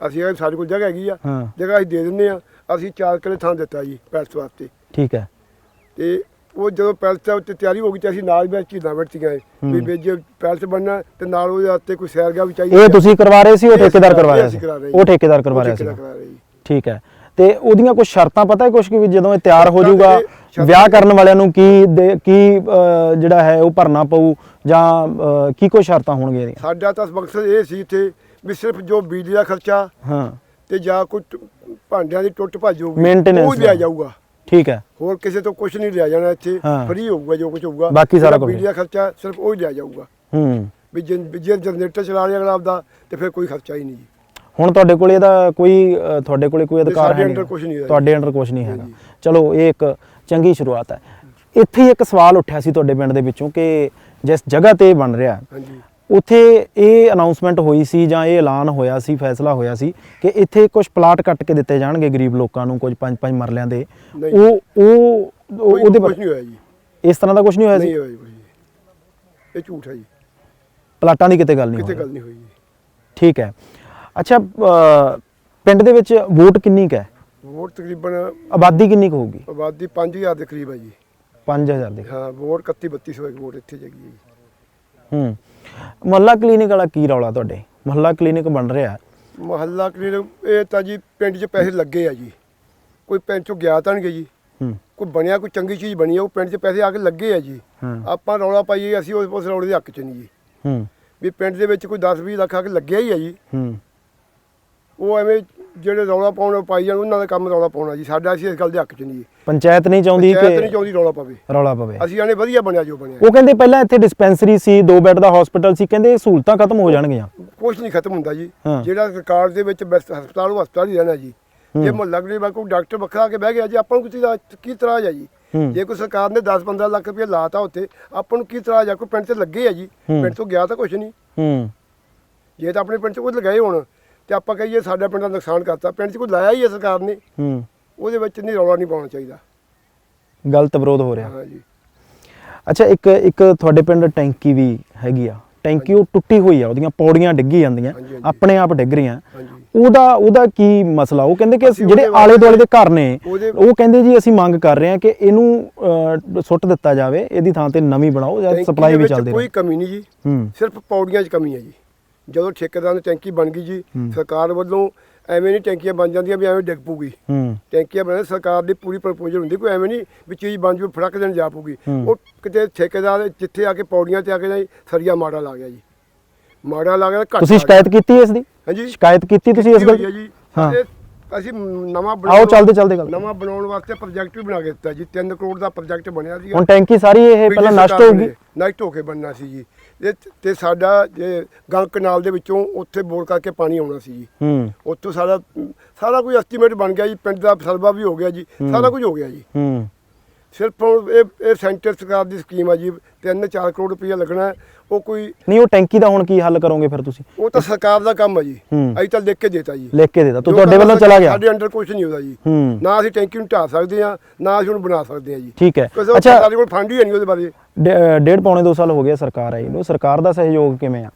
ਅਸੀਂ ਇਹ ਸਾਡੇ ਕੋਲ ਜਗ੍ਹਾ ਹੈਗੀ ਆ। ਹਾਂ। ਜਗ੍ਹਾ ਅਸੀਂ ਦੇ ਦਿੰਦੇ ਆ ਅਸੀਂ ਚਾਰ ਕਿੱਲੇ ਥਾਂ ਦਿੱਤਾ ਜੀ ਪੈਲਸ ਵਾਸਤੇ। ਠੀਕ ਹੈ। ਤੇ ਉਹ ਜਦੋਂ ਪੈਲਸ ਦਾ ਉੱਤੇ ਤਿਆਰੀ ਹੋ ਗਈ ਤੇ ਅਸੀਂ ਨਾਲ ਵੀ ਝੀਲਾਂ ਬੈਠੀਆਂ ਵੀ ਹੂੰ। ਵੀ ਜੇ ਪੈਲਸ ਬਣਨਾ ਤੇ ਨਾਲ ਉਹਦੇ ਵਾਸਤੇ ਕੋਈ ਸੈਰਗਾ ਵੀ ਚਾਹੀਦੀ ਇਹ। ਤੁਸੀਂ ਕਰਵਾ ਰਹੇ ਸੀ ਉਹ ਠੇਕੇਦਾਰ ਕਰਾ ਕਰਵਾ ਰਿਹਾ ਸੀ। ਉਹ ਠੇਕੇਦਾਰ ਕਰਵਾ ਰਿਹਾ ਸੀ। ਠੀਕ ਹੈ। ਤੇ ਉਹਦੀਆਂ ਕੁਝ ਸ਼ਰਤਾਂ ਪਤਾ ਹੈ ਕੁਝ ਕਿ ਜਦੋਂ ਇਹ ਤਿਆਰ ਹੋ ਜਾਊਗਾ ਵਿਆਹ ਕਰਨ ਵਾਲਿਆਂ ਨੂੰ ਕੀ ਕੀ ਜਿਹੜਾ ਹੈ ਉਹ ਭਰਨਾ ਪਊ ਜਾਂ ਕੀ ਕੁਝ ਸ਼ਰਤਾਂ ਹੋਣਗੀਆਂ ਸਾਡਾ ਤਾਂ ਮਕਸਦ ਇਹ ਸੀ ਇੱਥੇ ਵੀ ਸਿਰਫ ਜੋ ਬਿਜਲੀ ਦਾ ਖਰਚਾ ਹਾਂ। ਤੇ ਜਾਂ ਕੋਈ ਟ- ਭਾਂਡਿਆਂ ਦੀ ਟੁੱਟ ਭੱਜ ਹੋਊਗੀ Maintenance ਉਹ ਲਿਆ ਦਾ। ਜਾਊਗਾ ਠੀਕ ਹੈ ਹੋਰ ਕਿਸੇ ਤੋਂ ਕੁਝ ਨਹੀਂ ਲਿਆ ਜਾਣਾ ਇੱਥੇ ਹਾਂ। ਫ੍ਰੀ ਹੋਊਗਾ ਜੋ ਕੁਝ ਹੋਊਗਾ ਬਾਕੀ ਸਾਰਾ ਕੁਛ। ਬਿਜਲੀ ਦਾ ਖਰਚਾ ਸਿਰਫ ਉਹ ਹੀ ਲਿਆ ਜਾਊਗਾ ਹੂੰ ਵੀ ਜੇ ਵੀ ਜੇ ਜਨਰੇਟਰ ਚਲਾ ਲਿਆ ਅਗਲਾ ਆਪਦਾ ਤੇ ਫਿਰ ਕੋਈ ਖਰਚਾ ਹੀ ਨਹੀਂ ਜੀ ਹੁਣ ਤੁਹਾਡੇ ਕੋਲ ਇਹਦਾ ਕੋਈ ਅ, ਤੁਹਾਡੇ ਕੋਲੇ ਕੋਈ ਅਧਿਕਾਰ ਸਾਡੇ ਹੈ ਕੁਛ ਨਹੀਂ ਹੈ। ਤੁਹਾਡੇ ਅੰਡਰ ਕੁਝ ਨਹੀਂ ਹੈਗਾ। ਚਲੋ ਇਹ ਇੱਕ ਚੰਗੀ ਸ਼ੁਰੂਆਤ ਹੈ ਇੱਥੇ ਹੀ ਇੱਕ ਸਵਾਲ ਉੱਠਿਆ ਸੀ ਤੁਹਾਡੇ ਪਿੰਡ ਦੇ ਵਿੱਚੋਂ ਕਿ ਜਿਸ ਜਗ੍ਹਾ ਤੇ ਇਹ ਬਣ ਰਿਹਾ ਹਾਂਜੀ ਉੱਥੇ ਇਹ ਅਨਾਉਂਸਮੈਂਟ ਹੋਈ ਸੀ ਜਾਂ ਇਹ ਐਲਾਨ ਹੋਇਆ ਸੀ ਫੈਸਲਾ ਹੋਇਆ ਸੀ ਕਿ ਇੱਥੇ ਕੁਝ ਪਲਾਟ ਕੱਟ ਕੇ ਦਿੱਤੇ ਜਾਣਗੇ ਗਰੀਬ ਲੋਕਾਂ ਨੂੰ ਕੁਝ ਪੰਜ ਪੰਜ ਮਰਲਿਆਂ ਦੇ। ਉਹ ਉਹ ਉਹ- ਉਹਦੇ ਕੁਝ ਨਹੀਂ ਹੋਇਆ ਜੀ। ਇਸ ਤਰ੍ਹਾਂ ਦਾ ਕੁਝ ਨਹੀਂ ਹੋਇਆ ਨਹੀਂ ਸੀ ਹੋਇਆ ਜੀ। ਕੁਛ ਜੀ। ਇਹ ਝੂਠ ਹੈ ਜੀ। ਪਲਾਟਾਂ ਦੀ ਕਿਤੇ ਗੱਲ ਨਹੀਂ ਕਿਤੇ ਹੋਈ। ਗੱਲ ਨਹੀਂ ਹੋਈ ਜੀ। ਠੀਕ ਹੈ। ਅੱਛਾ ਅ, ਪਿੰਡ ਦੇ ਵਿੱਚ ਵੋਟ ਕਿੰਨੀ ਕੁ ਹੈ? ਵੋਟ ਤਕਰੀਬਨ ਆਬਾਦੀ ਕਿੰਨੀ ਕੁ ਹੋਊਗੀ? ਆਬਾਦੀ 5000 ਦੇ ਕਰੀਬ ਹੈ ਜੀ। 5000 ਦੀ। ਹਾਂ ਵੋਟ 31 3200 ਇੱਕ ਵੋਟ ਇੱਥੇ ਜਗੀ ਹੈ ਜੀ। ਹੂੰ। ਮੁਹੱਲਾ ਕਲੀਨਿਕ ਵਾਲਾ ਕੀ ਰੌਲਾ ਤੁਹਾਡੇ? ਮੁਹੱਲਾ ਕਲੀਨਿਕ ਬਣ ਰਿਹਾ। ਮਹੱਲਾ ਕਲੀਨਿਕ ਇਹ ਤਾਂ ਜੀ ਪਿੰਡ 'ਚ ਪੈਸੇ ਲੱਗੇ ਆ ਜੀ। ਕੋਈ ਪਿੰਡ 'ਚੋਂ ਗਿਆ ਤਾਂ ਨਹੀਂ ਜੀ। ਹੂੰ। ਕੋਈ ਬਣਿਆ ਕੋਈ ਚੰਗੀ ਚੀਜ਼ ਬਣੀ ਆ ਉਹ ਪਿੰਡ 'ਚ ਪੈਸੇ ਆ ਕੇ ਲੱਗੇ ਆ ਜੀ। ਹਾਂ। ਆਪਾਂ ਰੌਲਾ ਪਾਈਏ ਅਸੀਂ ਉਸ ਉਸ ਰੌਲੇ ਦੇ ਹੱਕ 'ਚ ਨਹੀਂ ਜੀ। ਹੂੰ। ਵੀ ਪਿੰਡ ਦੇ ਵਿੱਚ ਕੋਈ 10-20 ਲੱਖ ਆ ਕੇ ਲੱਗਿਆ ਹੀ ਆ ਜੀ। ਹੂੰ। ਉਹ ਐਵੇਂ ਜਿਹੜੇ ਰੌਲਾ ਪਾਉਣ ਪਾਈ ਜਾਣ ਉਹਨਾਂ ਦਾ ਕੰਮ ਰੌਲਾ ਪਾਉਣਾ ਜੀ। ਸਾਡਾ ਅਸੀਂ ਇਸ ਗੱਲ ਦੇ ਹੱਕ 'ਚ ਨਹੀਂ ਜੀ। ਪੰਚਾਇਤ ਨਹੀਂ ਚਾਹੁੰਦੀ ਪੰਚਾਇਤ ਨਹੀਂ ਕਿ ਚਾਹੁੰਦੀ ਰੌਲਾ ਪਵੇ। ਰੌਲਾ ਪਵੇ। ਅਸੀਂ ਆਨੇ ਵਧੀਆ ਬਣਿਆ ਜੋ ਬਣਿਆ। ਉਹ ਕਹਿੰਦੇ ਪਹਿਲਾਂ ਇੱਥੇ ਡਿਸਪੈਂਸਰੀ ਸੀ ਦੋ ਬੈੱਡ ਦਾ ਹਸਪੀਟਲ ਸੀ। ਕਹਿੰਦੇ ਇਹ ਸਹੂਲਤਾਂ ਖਤਮ ਹੋ ਜਾਣਗੀਆਂ। ਕੁਛ ਨਹੀਂ ਖਤਮ ਹੁੰਦਾ ਜੀ। ਹਾਂ। ਜਿਹੜਾ ਸਰਕਾਰ ਦੇ ਵਿੱਚ ਬੈਸਟ ਹਸਪਤਾਲ ਉਹ ਹਸਪਤਾਲ ਹੀ ਰਹਿਣਾ ਜੀ। ਜੇ ਮੁਹੱਲਾ ਕਲੀਨਿਕ ਕੋਈ ਡਾਕਟਰ ਵੱਖਰਾ ਆ ਕੇ ਬਹਿ ਗਿਆ ਜੀ ਆਪਾਂ ਨੂੰ ਕੀ ਤਰ੍ਹਾਂ ਕੀ ਤਰ੍ਹਾਂ ਆ ਜੀ? ਹੂੰ। ਜੇ ਕੋਈ ਸਰਕਾਰ ਨੇ 10-15 ਲੱਖ ਰੁਪਏ ਲਾਤਾ ਉੱਥੇ ਆਪਾਂ ਨੂੰ ਕੀ ਤਰ੍ਹਾਂ ਜਾ? ਕੋਈ ਪਿੰਡ 'ਚ ਲੱਗੇ ਆ ਜੀ। ਹੂੰ। ਪਿੰਡ ਤੋਂ ਗਿਆ ਤਾਂ ਕੁਛ ਨਹੀਂ। ਹੂੰ। ਜੇ ਤਾਂ ਆਪਣੇ ਪਿੰਡ 'ਚ ਕੋਈ ਲਗਾਏ ਹੋਣ ਤੇ ਆਪਾਂ ਕਹੀਏ ਸਾਡਾ ਪਿੰਡ ਦਾ ਨੁਕਸਾਨ ਕਰਤਾ ਪਿੰਡ 'ਚ ਕੋਈ ਲਾਇਆ ਹੀ ਹੈ ਸਰਕਾਰ ਨੇ। ਹੂੰ। ਉਹਦੇ ਵਿੱਚ ਨਹੀਂ ਰੌਲਾ ਨਹੀਂ ਪਾਉਣਾ ਚਾਹੀਦਾ। ਗਲਤ ਵਿਰੋਧ ਹੋ ਰਿਹਾ। ਹਾਂਜੀ। ਅੱਛਾ ਇੱਕ ਇੱਕ ਤੁਹਾਡੇ ਪਿੰਡ ਟੈਂਕੀ ਵੀ ਹੈਗੀ ਆ। ਟੈਂਕੀ ਉਹ ਟੁੱਟੀ ਹੋਈ ਆ ਉਹਦੀਆਂ ਪੌੜੀਆਂ ਡਿੱਗੀ ਜਾਂਦੀਆਂ। ਆਪਣੇ ਆਪ ਡਿੱਗ ਰਹੀਆਂ। ਉਹਦਾ ਉਹਦਾ ਕੀ ਮਸਲਾ? ਉਹ ਕਹਿੰਦੇ ਕਿ ਜਿਹੜੇ ਆਲੇ ਦੁਆਲੇ ਦੇ ਘਰ ਨੇ ਉਹ ਕਹਿੰਦੇ ਜੀ ਅਸੀਂ ਮੰਗ ਕਰ ਰਹੇ ਹਾਂ ਕਿ ਇਹਨੂੰ ਸੁੱਟ ਦਿੱਤਾ ਜਾਵੇ ਇਹਦੀ ਥਾਂ ਤੇ ਨਵੀਂ ਬਣਾਓ ਜਾਂ ਸਪਲਾਈ ਵੀ ਚੱਲਦੀ ਕੋਈ ਰਹੇ ਕਮੀ ਨਹੀਂ ਜੀ। ਸਿਰਫ ਪੌੜੀਆਂ 'ਚ ਕਮੀ ਹੈ ਜੀ। ਜਦੋਂ ਠੇਕੇਦਾਰ ਨੂੰ ਟੈਂਕੀ ਬਣ ਗਈ ਜੀ ਹੂੰ। ਸਰਕਾਰ ਵੱਲੋਂ ਐਵੇਂ ਨਹੀਂ ਟੈਂਕੀਆਂ ਬਣ ਜਾਂਦੀਆਂ ਵੀ ਐਵੇਂ ਡਿੱਗ ਪੂਗੀ ਹੂੰ। ਟੈਂਕੀਆਂ ਬਣਾਉਣ ਸਰਕਾਰ ਦੀ ਪੂਰੀ ਪ੍ਰਪੋਜ਼ਲ ਹੁੰਦੀ ਕੋਈ ਐਵੇਂ ਨਹੀਂ ਵੀ ਚੀਜ਼ ਬਣ ਜੂ ਫੜਕ ਦੇਣ ਜਾ ਪੂਗੀ ਹੂੰ। ਉਹ ਕਿਤੇ ਠੇਕੇਦਾਰ ਜਿੱਥੇ ਆ ਕੇ ਪੌੜੀਆਂ ਤੇ ਆ ਕੇ ਜੀ ਸਰੀਆ ਮਾੜਾ ਲਾ ਗਿਆ ਜੀ। ਮਾੜਾ ਲਾ ਗਿਆ ਘੱਟ ਤੁਸੀਂ ਗਿਆ। ਸ਼ਿਕਾਇਤ ਕੀਤੀ ਇਸ ਦੀ? ਹਾਂਜੀ। ਸ਼ਿਕਾਇਤ ਕੀਤੀ ਤੁਸੀਂ ਇਸ ਕੀਤੀ ਹੋਈ ਹੈ ਦੀ ਜੀ। ਹਾਂ। ਅਸੀਂ ਨਵਾਂ ਆਓ ਬਣਾਉਣ- ਚੱਲਦੇ ਚੱਲਦੇ ਗੱਲ। ਨਵਾਂ ਬਣਾਉਣ ਵਾਸਤੇ ਪ੍ਰੋਜੈਕਟ ਵੀ ਬਣਾ ਕੇ ਦਿੱਤਾ ਜੀ 3 ਕਰੋੜ ਦਾ ਪ੍ਰੋਜੈਕਟ ਬਣਿਆ ਸੀ ਹੁਣ ਟੈਂਕੀ ਸਾਰੀ ਇਹ ਪਹਿਲਾਂ ਨਸ਼ਟ ਹੋਊਗੀ ਨਸ਼ਟ ਹੋ ਕੇ ਬਣਨਾ ਸੀ ਜੀ। ਇਹ ਤੇ- ਸਾਡਾ ਜੇ ਗੰਗ ਕਨਾਲ ਦੇ ਵਿੱਚੋਂ ਉੱਥੇ ਬੋਰ ਕਰਕੇ ਪਾਣੀ ਆਉਣਾ ਸੀ ਜੀ। ਹੂੰ। ਉੱਥੋਂ ਸਾਰਾ ਸਾਰਾ ਕੋਈ ਐਸਟੀਮੇਟ ਬਣ ਗਿਆ ਜੀ ਪਿੰਡ ਦਾ ਸਰਵਾ ਵੀ ਹੋ ਗਿਆ ਜੀ ਸਾਰਾ ਕੁਝ ਹੋ ਗਿਆ ਜੀ। ਹੂੰ। ਸਿਰਫ ਹੁਣ ਇਹ ਇਹ ਸੈਂਟਰ ਸਰਕਾਰ ਦੀ ਸਕੀਮ ਆ ਜੀ 3-4 ਕਰੋੜ ਰੁਪਈਆ ਲੱਗਣਾ। ਉਹ ਕੋਈ ਨਹੀਂ ਉਹ ਟੈਂਕੀ ਦਾ ਹੁਣ ਕੀ ਹੱਲ ਕਰੋਗੇ ਫਿਰ ਤੁਸੀਂ? ਉਹ ਤਾਂ ਸਰਕਾਰ ਦਾ ਕੰਮ ਆ ਜੀ। ਹੂੰ। ਅਸੀਂ ਤਾਂ ਲਿਖ ਕੇ ਦੇਤਾ ਜੀ। ਲਿਖ ਕੇ ਦੇਤਾ। ਤੂੰ ਤੁਹਾਡੇ ਵੱਲੋਂ ਚਲਾ ਗਿਆ? ਸਾਡੇ ਅੰਡਰ ਕੁਝ ਨਹੀਂ ਹੁੰਦਾ ਜੀ। ਹੂੰ। ਨਾ ਅਸੀਂ ਟੈਂਕੀ ਨੂੰ ਢਾ ਸਕਦੇ ਆ ਨਾ ਅਸੀਂ ਉਹਨੂੰ ਬਣਾ ਸਕਦੇ ਆ ਜੀ। ਠੀਕ ਹੈ। ਅੱਛਾ। ਸਾਡੇ ਕੋਲ ਫੰਡ ਹੀ ਹੈ ਨਹੀਂ ਉਹਦੇ ਬਾਰੇ। ਡੇ- ਡੇਢ ਪੌਣੇ 2 ਸਾਲ ਹੋ ਗਏ ਸਰਕਾਰ ਆਈ ਨੂੰ। ਸਰਕਾਰ ਦਾ ਸਹਿਯੋਗ ਕਿਵੇਂ ਆ?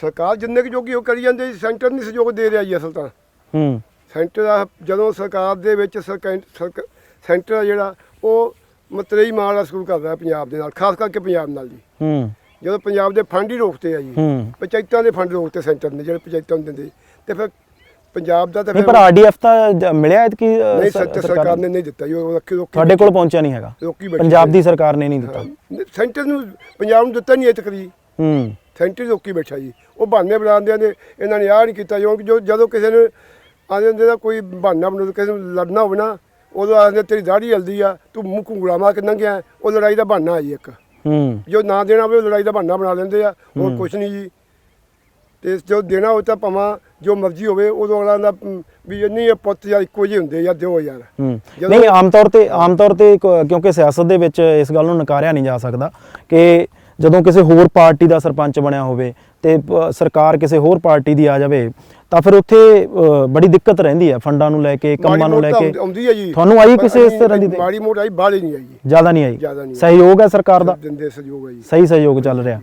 ਸਰਕਾਰ ਜਿੰਨੇ ਕੁ ਜੋਗੀ ਉਹ ਕਰੀ ਜਾਂਦੇ ਜੀ ਸੈਂਟਰ ਨਹੀਂ ਸਹਿਯੋਗ ਦੇ ਰਿਹਾ ਜੀ ਅਸਲ ਤਾਂ। ਹੂੰ। ਸੈਂਟਰ ਦਾ ਜਦੋਂ ਸਰਕਾਰ ਦੇ ਵਿੱਚ ਸਰਕੈਂ- ਸਰਕ- ਸੈਂਟਰ ਆ ਜਿਹੜਾ ਉਹ ਮਤਰੇਈ ਮਾਲ ਸ਼ੁਰੂ ਕਰਦਾ ਹੈ ਪੰਜਾਬ ਦੇ ਨਾਲ ਖਾਸ ਕਰਕੇ ਪੰਜਾਬ ਨਾਲ ਜੀ। ਹੂੰ। ਜਦੋਂ ਪੰਜਾਬ ਦੇ ਫੰਡ ਹੀ ਰੋਕਤੇ ਆ ਜੀ ਹੂੰ। ਪੰਚਾਇਤਾਂ ਦੇ ਫੰਡ ਰੋਕਤੇ ਸੈਂਟਰ ਨੇ ਜਿਹੜੇ ਪੰਚਾਇਤਾਂ ਨੂੰ ਦਿੰਦੇ। ਤੇ ਫਿਰ ਪੰਜਾਬ ਦਾ ਤਾਂ ਨਹੀਂ ਫਿਰ ਪਰ ਆਰਡੀਐਫ ਤਾਂ ਜ- ਮਿਲਿਆ ਇਹ ਕਿ ਨਹੀਂ ਸੱਚ ਸਰਕਾਰ ਨੇ? ਨਹੀਂ ਦਿੱਤਾ ਜੀ ਉਹ ਰੱਖੀ ਰੋਕੀ ਤੁਹਾਡੇ ਕੋਲ ਪਹੁੰਚਿਆ ਨਹੀਂ ਹੈਗਾ? ਰੋਕੀ ਬੈਠੀ ਪੰਜਾਬ। ਦੀ ਸਰਕਾਰ ਨੇ ਨਹੀਂ ਦਿੱਤਾ? ਸੈਂਟਰ ਨੂੰ ਪੰਜਾਬ ਨੂੰ ਦਿੱਤਾ ਨਹੀਂ ਇਹ ਤੱਕ ਜੀ। ਹੂੰ। ਸੈਂਟਰ ਹੀ ਰੋਕੀ ਬੈਠਾ ਜੀ। ਉਹ ਬਹਾਨੇ ਬਣਾਉਂਦੇ ਨੇ ਇਹਨਾਂ ਨੇ ਆਹ ਨਹੀਂ ਕੀਤਾ ਜੋ ਜੋ ਜਦੋਂ ਕਿਸੇ ਨੇ ਆਂਦੇ ਹੁੰਦੇ ਦਾ ਕੋਈ ਬਹਾਨਾ ਬਣਾਉਂਦੇ ਕਿਸੇ ਨੂੰ ਲੜਨਾ ਹੋਵੇ ਨਾ ਉਦੋਂ ਆਂਦੇ ਤੇਰੀ ਦਾੜੀ ਹਲਦੀ ਆ ਤੂੰ ਮੂੰਹ ਘੁੰਗਲਾ ਮਾਰ ਕੇ ਲੰਘਿਆ ਉਹ ਲੜਾਈ ਦਾ ਬਹਾਨਾ ਆ ਜੀ ਇੱਕ। ਹੂੰ। ਜੋ ਨਾ ਦੇਣਾ ਹੋਵੇ ਉਹ ਲੜਾਈ ਦਾ ਬਹਾਨਾ ਬਣਾ ਲੈਂਦੇ ਆ ਹੋਰ ਕੁਝ ਨਹੀਂ ਜੀ। ਤੇ ਜੋ ਦੇਣਾ ਹੋਵੇ ਤਾਂ ਭਾਵੇਂ ਜੋ ਮਰਜ਼ੀ ਹੋਵੇ ਉਦੋਂ ਅਗਲਾ ਦਾ ਵੀ ਇੰਨੀ ਪੁੱਤ ਜਾਂ ਇੱਕੋ ਜਿਹੇ ਹੁੰਦੇ ਜਾਂ ਦਿਓ ਯਾਰ। ਨਹੀਂ ਆਮ ਤੌਰ ਤੇ ਆਮ ਤੌਰ ਤੇ ਕਿਉਂਕਿ ਸਿਆਸਤ ਦੇ ਵਿੱਚ ਇਸ ਗੱਲ ਨੂੰ ਨਕਾਰਿਆ ਨਹੀਂ ਜਾ ਸਕਦਾ ਕਿ ਜਦੋਂ ਕਿਸੇ ਹੋਰ ਪਾਰਟੀ ਦਾ ਸਰਪੰਚ ਬਣਿਆ ਹੋਵੇ ਤੇ ਸਰਕਾਰ ਕਿਸੇ ਹੋਰ ਪਾਰਟੀ ਦੀ ਆ ਜਾਵੇ ਤਾਂ ਫਿਰ ਉੱਥੇ ਬੜੀ ਦਿੱਕਤ ਰਹਿੰਦੀ ਹੈ ਫੰਡਾਂ ਨੂੰ ਲੈ ਕੇ ਕੰਮਾਂ ਨੂੰ ਲੈ ਮਾੜੀ ਕੇ। ਮੋਟੀ ਆਉਂਦੀ ਹੈ ਜੀ। ਤੁਹਾਨੂੰ ਆਈ ਕਿਸੇ ਇਸ ਤਰ੍ਹਾਂ ਦੀ? ਮਾੜੀ ਮੋਟੀ ਆਈ ਬਾਹਲੀ ਨਹੀਂ ਆਈ। ਜ਼ਿਆਦਾ ਨਹੀਂ ਆਈ। ਸਹਿਯੋਗ ਹੈ ਸਰਕਾਰ ਦਾ? ਦਿੰਦੇ ਸਹਿਯੋਗ ਹੈ ਜੀ। ਸਹੀ ਸਹਿਯੋਗ ਚੱਲ ਰਿਹਾ।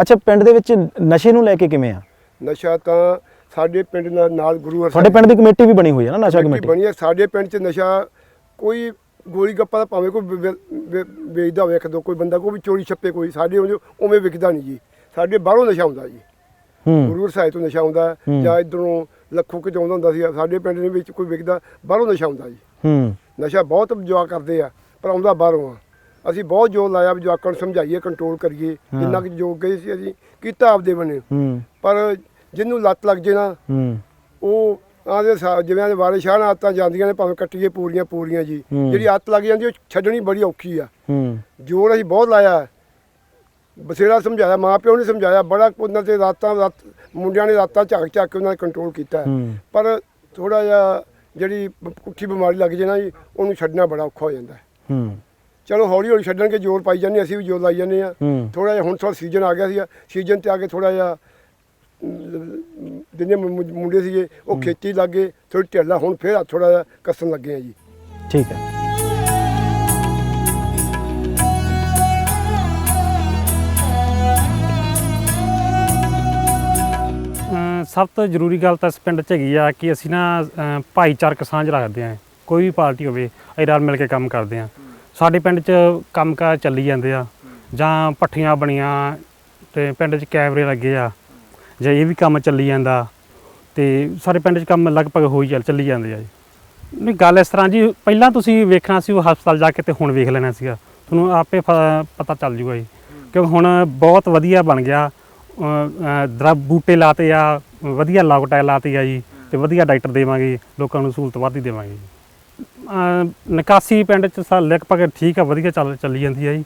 ਅੱਛਾ ਪਿੰਡ ਦੇ ਵਿੱਚ ਨਸ਼ੇ ਨੂੰ ਲੈ ਕੇ ਕਿਵੇਂ ਆ? ਨਸ਼ਾ ਤਾਂ ਸਾਡੇ ਪਿੰਡ ਨਾਲ ਨਾਲ ਗੁਰੂ ਹਰ ਤੁਹਾਡੇ ਪਿੰਡ ਦੀ ਕਮੇਟੀ ਵੀ ਬਣੀ ਹੋਈ ਹੈ ਨਾ ਨਸ਼ਾ ਕਮੇਟੀ ਬਣੀ ਹੈ। ਸਾਡੇ ਪਿੰਡ 'ਚ ਨਸ਼ਾ ਕੋਈ ਗੋਲੀ ਗੱਪਾ ਦਾ ਭਾਵੇਂ ਕੋਈ ਵੇਚਦਾ ਹੋਵੇ ਇੱਕ ਦੋ ਕੋਈ ਬੰਦਾ ਕੋਈ ਵੀ ਚੋਰੀ ਛੱਪੇ ਕੋਈ ਸਾਡੇ ਉਵੇਂ ਵਿਕਦਾ ਨਹੀਂ ਜੀ। ਸਾਡੇ ਬਾਹਰੋਂ ਨਸ਼ਾ ਹੁੰਦਾ ਜੀ। ਹੂੰ। ਗੁਰੂ ਸਾਹਿਬ ਤੋਂ ਨਸ਼ਾ ਹੁੰਦਾ ਹੂੰ। ਜਾਂ ਇਧਰੋਂ ਲੱਖੋਂ ਕਿਤੇ ਆਉਂਦਾ ਹੁੰਦਾ ਸੀ ਸਾਡੇ ਪਿੰਡ ਦੇ ਵਿੱਚ ਕੋਈ ਵਿਕਦਾ ਬਾਹਰੋਂ ਨਸ਼ਾ ਹੁੰਦਾ ਜੀ। ਹੂੰ। ਨਸ਼ਾ ਬਹੁਤ ਜਵਾਕ ਕਰਦੇ ਆ ਪਰ ਆਉਂਦਾ ਬਾਹਰੋਂ ਆ। ਅਸੀਂ ਬਹੁਤ ਜ਼ੋਰ ਲਾਇਆ ਵੀ ਜਵਾਕਾਂ ਨੂੰ ਸਮਝਾਈਏ ਕੰਟਰੋਲ ਕਰੀਏ ਹਾਂ। ਜਿੰਨਾ ਕਿ ਜੋ ਗਏ ਸੀ ਅਸੀਂ ਕੀਤਾ ਆਪਦੇ ਬਣੇ। ਹੂੰ। ਪਰ ਜਿਹਨੂੰ ਲੱਤ ਲੱਗ ਜੇ ਨਾ ਹੂੰ। ਉਹ ਆਦੇ ਜਿਵੇਂ ਦੇ ਵਾਰੇ ਸ਼ਾਹ ਨਾਲ ਆਤਾਂ ਜਾਂਦੀਆਂ ਨੇ ਭਾਵੇਂ ਕੱਟੀਏ ਪੂਰੀਆਂ ਪੂਰੀਆਂ ਜੀ। ਹੂੰ। ਜਿਹੜੀ ਅੱਤ ਲੱਗ ਜਾਂਦੀ ਉਹ ਛੱਡਣੀ ਬੜੀ ਔਖੀ ਆ। ਹੂੰ। ਜੋਰ ਅਸੀਂ ਬਹੁਤ ਲਾਇਆ। ਬਸੇਰਾ ਸਮਝਾਇਆ ਮਾਂ ਪਿਓ ਨੇ ਸਮਝਾਇਆ ਬੜਾ ਉਹਨਾਂ ਤੇ ਰਾਤਾਂ ਰਾਤ ਮੁੰਡਿਆਂ ਨੇ ਰਾਤਾਂ ਝਾਕ ਝਾਕ ਕੇ ਉਹਨਾਂ ਨੇ ਕੰਟਰੋਲ ਕੀਤਾ। ਪਰ ਥੋੜਾ ਜਿਹਾ ਜਿਹੜੀ ਪੁੱਠੀ ਬਿਮਾਰੀ ਲੱਗ ਜੇ ਨਾ ਜੀ ਉਹਨੂੰ ਛੱਡਣਾ ਬੜਾ ਔਖਾ ਹੋ ਜਾਂਦਾ। ਹੈ। ਚਲੋ ਹੌਲੀ ਹੌਲੀ ਛੱਡਣਗੇ ਜ਼ੋਰ ਪਾਈ ਜਾਂਦੇ ਅਸੀਂ ਵੀ ਜ਼ੋਰ ਲਾਈ ਜਾਂਦੇ ਆ ਥੋੜਾ ਜਿਹਾ ਹੁਣ ਥੋੜਾ ਸੀਜ਼ਨ ਆ ਗਿਆ ਸੀ ਸੀਜ਼ਨ ਤੇ ਆ ਕੇ ਥੋੜਾ ਜਿਹਾ ਜਿੰਨੇ ਮੁੰਡੇ ਸੀਗੇ ਉਹ ਖੇਤੀ ਲੱਗੇ ਥੋੜੀ ਢਿੱਲਾ ਹੁਣ ਫੇਰ ਥੋੜਾ ਜਿਹਾ ਕੱਸਣ ਲੱਗੇ ਆ ਜੀ। ਠੀਕ ਹੈ। ਸਭ ਤੋਂ ਜ਼ਰੂਰੀ ਗੱਲ ਤਾਂ ਇਸ ਪਿੰਡ 'ਚ ਹੈਗੀ ਆ ਕਿ ਅਸੀਂ ਨਾ ਅਮ ਭਾਈਚਾਰਕ ਸਾਂਝ ਰੱਖਦੇ ਆ ਕੋਈ ਵੀ ਪਾਰਟੀ ਹੋਵੇ, ਅਸੀਂ ਰਲ ਮਿਲ ਕੇ ਕੰਮ ਕਰਦੇ ਆ ਸਾਡੇ ਪਿੰਡ 'ਚ ਕੰਮਕਾਰ ਚੱਲੀ ਜਾਂਦੇ ਆ। ਜਾਂ ਪੱਠੀਆਂ ਬਣੀਆਂ ਤੇ ਪਿੰਡ 'ਚ ਕੈਮਰੇ ਲੱਗੇ ਆ। ਜਾਂ ਇਹ ਵੀ ਕੰਮ ਚੱਲੀ ਜਾਂਦਾ। ਤੇ ਸਾਡੇ ਪਿੰਡ 'ਚ ਕੰਮ ਲਗਭਗ ਹੋ ਹੀ ਚੱਲ, ਚੱਲੀ ਜਾਂਦੇ ਆ ਜੀ। ਨਹੀਂ, ਗੱਲ ਇਸ ਤਰ੍ਹਾਂ ਜੀ, ਪਹਿਲਾਂ ਤੁਸੀਂ ਵੇਖਣਾ ਸੀ, ਉਹ ਹਸਪਤਾਲ ਜਾ ਕੇ ਤੇ ਹੁਣ ਵੇਖ ਲੈਣਾ ਸੀਗਾ। ਤੁਹਾਨੂੰ ਆਪੇ ਫ- ਪਤਾ ਚੱਲ ਜੂਗਾ ਜੀ। ਕਿਉਂਕਿ ਹੁਣ ਬਹੁਤ ਵਧੀਆ ਬਣ ਗਿਆ। ਦਰਬ ਬੂਟੇ ਲਾਤੇ ਆ। ਵਧੀਆ ਲਾਗਟਾ ਲਾਤੀ ਆ ਜੀ ਤੇ ਵਧੀਆ ਡਾਕਟਰ ਦੇਵਾਂਗੇ ਲੋਕਾਂ ਨੂੰ ਸਹੂਲਤ ਵੱਧ ਦੇਵਾਂਗੇ ਜੀ। ਅਮ ਨਿਕਾਸੀ ਪਿੰਡ ਚ ਸਾ ਲਗਭਗ ਠੀਕ ਆ ਵਧੀਆ ਚੱਲ ਚੱਲੀ ਜਾਂਦੀ ਆ ਜੀ।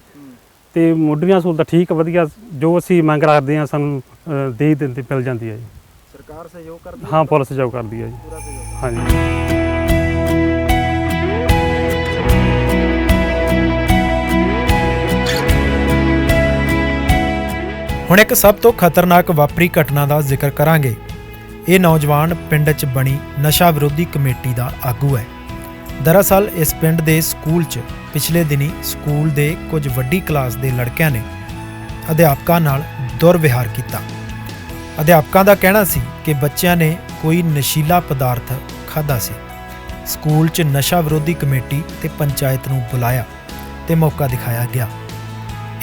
ਤੇ ਮੁੱਢਲੀਆਂ ਸਹੂਲਤਾਂ ਠੀਕ ਵਧੀਆ ਜੋ ਅਸੀਂ ਮੰਗ ਰੱਖਦੇ ਆ ਸਾਨੂੰ ਅ, ਦੇ ਦਿੰਦੇ ਮਿਲ ਜਾਂਦੀ ਆ ਜੀ। ਸਰਕਾਰ ਸਹਿਯੋਗ ਕਰਦੀ ਹਾਂ ਪੁਲਿਸ ਸਹਿਯੋਗ ਕਰਦੀ ਆ ਜੀ। ਹਾਂਜੀ। ਹੁਣ ਇੱਕ ਸਭ ਤੋਂ ਖਤਰਨਾਕ ਵਾਪਰੀ ਘਟਨਾ ਦਾ ਜ਼ਿਕਰ ਕਰਾਂਗੇ। ਇਹ ਨੌਜਵਾਨ ਪਿੰਡ 'ਚ ਬਣੀ ਨਸ਼ਾ ਵਿਰੋਧੀ ਕਮੇਟੀ ਦਾ ਆਗੂ ਹੈ। ਦਰਅਸਲ ਇਸ ਪਿੰਡ ਦੇ ਸਕੂਲ 'ਚ ਪਿਛਲੇ ਦਿਨੀ ਸਕੂਲ ਦੇ ਕੁਝ ਵੱਡੀ ਕਲਾਸ ਦੇ ਲੜਕਿਆਂ ਨੇ ਅਧਿਆਪਕਾਂ ਨਾਲ ਦੁਰਵਿਹਾਰ ਕੀਤਾ। ਅਧਿਆਪਕਾਂ ਦਾ ਕਹਿਣਾ ਸੀ ਕਿ ਬੱਚਿਆਂ ਨੇ ਕੋਈ ਨਸ਼ੀਲਾ ਪਦਾਰਥ ਖਾਦਾ ਸੀ। ਸਕੂਲ 'ਚ ਨਸ਼ਾ ਵਿਰੋਧੀ ਕਮੇਟੀ ਤੇ ਪੰਚਾਇਤ ਨੂੰ ਬੁਲਾਇਆ ਤੇ ਮੌਕਾ ਦਿਖਾਇਆ ਗਿਆ।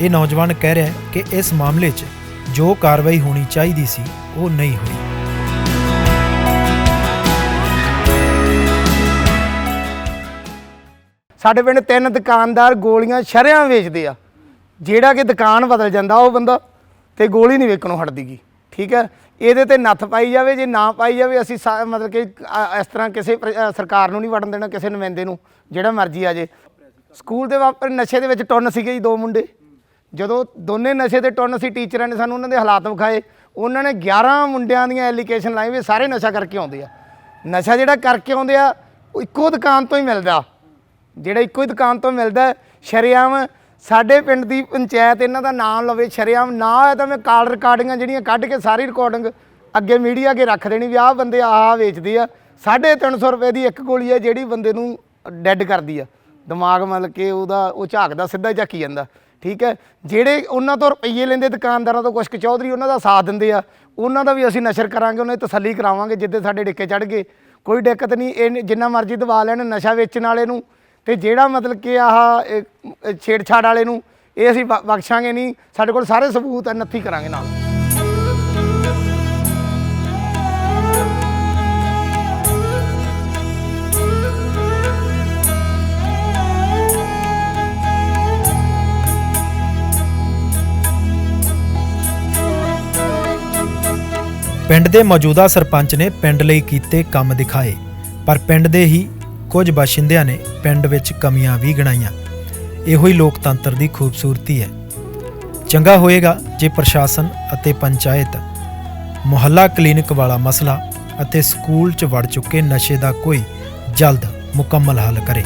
ਇਹ ਨੌਜਵਾਨ ਕਹਿ ਰਿਹਾ ਹੈ ਕਿ ਇਸ ਮਾਮਲੇ 'ਚ ਜੋ ਕਾਰਵਾਈ ਹੋਣੀ ਚਾਹੀਦੀ ਸੀ, ਉਹ ਨਹੀਂ ਹੋਈ। ਸਾਡੇ ਪਿੰਡ ਤਿੰਨ ਦੁਕਾਨਦਾਰ ਗੋਲੀਆਂ ਸ਼ਰਿਆਂ ਵੇਚਦੇ ਆ। ਜਿਹੜਾ ਕਿ ਦੁਕਾਨ ਬਦਲ ਜਾਂਦਾ ਉਹ ਬੰਦਾ ਤੇ ਗੋਲੀ ਨਹੀਂ ਵੇਚਣੋਂ ਹਟਦੀਗੀ ਠੀਕ ਹੈ? ਇਹਦੇ ਤੇ ਨੱਥ ਪਾਈ ਜਾਵੇ, ਜੇ ਨਾ ਪਾਈ ਜਾਵੇ, ਅਸੀਂ ਸਾ- ਮਤਲਬ ਕਿ ਇਸ ਤਰ੍ਹਾਂ ਕਿਸੇ ਸਰਕਾਰ ਨੂੰ ਨਹੀਂ ਵੜਨ ਦੇਣਾ, ਕਿਸੇ ਨੁਮਾਇੰਦੇ ਨੂੰ, ਜਿਹੜਾ ਮਰਜ਼ੀ ਆ ਜੇ। ਸਕੂਲ ਦੇ ਵਾਪਰ, ਨਸ਼ੇ ਦੇ ਵਿੱਚ ਟੁੰਨ ਸੀਗੇ ਜੀ ਦੋ ਮੁੰਡੇ। ਜਦੋਂ ਦੋਨੇ ਨਸ਼ੇ ਦੇ ਟੁੰਨ ਸੀ ਟੀਚਰਾਂ ਨੇ ਸਾਨੂੰ ਉਹਨਾਂ ਦੇ ਹਾਲਾਤ ਵਿਖਾਏ। ਉਹਨਾਂ ਨੇ 11 ਮੁੰਡਿਆਂ ਦੀਆਂ ਐਲੀਗੇਸ਼ਨ ਲਾਈ ਵੀ ਸਾਰੇ ਨਸ਼ਾ ਕਰਕੇ ਆਉਂਦੇ ਆ। ਨਸ਼ਾ ਜਿਹੜਾ ਕਰਕੇ ਆਉਂਦੇ ਆ, ਉਹ ਇੱਕੋ ਦੁਕਾਨ ਤੋਂ ਹੀ ਮਿਲਦਾ। ਜਿਹੜਾ ਇੱਕੋ ਹੀ ਦੁਕਾਨ ਤੋਂ ਮਿਲਦਾ ਹੈ। ਸ਼ਰੇਆਮ ਸਾਡੇ ਪਿੰਡ ਦੀ ਪੰਚਾਇਤ ਇਹਨਾਂ ਦਾ ਨਾਮ ਲਵੇ, ਸ਼ਰੇਆਮ ਨਾ ਹੋਇਆ ਤਾਂ ਮੈਂ ਕਾਲ ਰਿਕਾਰਡਿੰਗਾਂ ਜਿਹੜੀਆਂ ਕੱਢ ਕੇ ਸਾਰੀ ਰਿਕਾਰਡਿੰਗ ਅੱਗੇ ਮੀਡੀਆ ਅੱਗੇ ਰੱਖ ਦੇਣੀ ਵੀ ਆਹ ਬੰਦੇ ਆਹ ਵੇਚਦੇ ਆ। 350 ਰੁਪਏ ਦੀ ਇੱਕ ਗੋਲੀ ਹੈ ਜਿਹੜੀ ਬੰਦੇ ਨੂੰ ਡੈੱਡ ਕਰਦੀ ਆ। ਦਿਮਾਗ ਮਤਲਬ ਕਿ ਉਹਦਾ, ਉਹ ਝਾਕਦਾ, ਸਿੱਧਾ ਹੀ ਝਾਕੀ ਜਾਂਦਾ। ਠੀਕ ਹੈ? ਜਿਹੜੇ ਉਹਨਾਂ ਤੋਂ ਰੁਪਈਏ ਲੈਂਦੇ ਦੁਕਾਨਦਾਰਾਂ ਤੋਂ ਕੁਛ ਕੁ ਚੌਧਰੀ, ਉਹਨਾਂ ਦਾ ਸਾਥ ਦਿੰਦੇ ਆ। ਉਹਨਾਂ ਦਾ ਵੀ ਅਸੀਂ ਨਸ਼ਰ ਕਰਾਂਗੇ, ਉਹਨਾਂ ਦੀ ਤਸੱਲੀ ਕਰਾਵਾਂਗੇ, ਜਿੱਦੇ ਸਾਡੇ ਡਿੱਕੇ ਚੜ ਗਏ। ਕੋਈ ਦਿੱਕਤ ਨਹੀਂ, ਇਹ ਜਿੰਨਾ ਮਰਜ਼ੀ ਦਬਾ ਲੈਣ, ਨਸ਼ਾ ਵੇਚਣ ਵਾਲੇ ਨੂੰ। ਤੇ ਜਿਹੜਾ ਮਤਲਬ ਕਿ ਆਹ ਛੇੜਛਾੜ ਵਾਲੇ ਨੂੰ, ਇਹ ਅਸੀਂ ਬ- ਬਖਸ਼ਾਂਗੇ ਨਹੀਂ। ਸਾਡੇ ਕੋਲ ਸਾਰੇ ਸਬੂਤ ਹੈ ਨੱਥੀ ਕਰਾਂਗੇ ਨਾਲ। ਪਿੰਡ ਦੇ ਮੌਜੂਦਾ ਸਰਪੰਚ ਨੇ ਪਿੰਡ ਲਈ ਕੀਤੇ ਕੰਮ ਦਿਖਾਏ, ਪਰ ਪਿੰਡ ਦੇ ਹੀ ਕੁਝ ਬਾਸ਼ਿੰਦਿਆਂ ਨੇ ਪਿੰਡ ਵਿੱਚ ਕਮੀਆਂ ਵੀ ਗਿਣਾਈਆਂ। ਇਹੋ ਹੀ ਲੋਕਤੰਤਰ ਦੀ ਖੂਬਸੂਰਤੀ ਹੈ। ਚੰਗਾ ਹੋਏਗਾ ਜੇ ਪ੍ਰਸ਼ਾਸਨ ਅਤੇ ਪੰਚਾਇਤ, ਮੁਹੱਲਾ ਕਲੀਨਿਕ ਵਾਲਾ ਮਸਲਾ ਅਤੇ ਸਕੂਲ 'ਚ ਵੜ ਚੁੱਕੇ ਨਸ਼ੇ ਦਾ ਕੋਈ ਜਲਦ ਮੁਕੰਮਲ ਹੱਲ ਕਰੇ।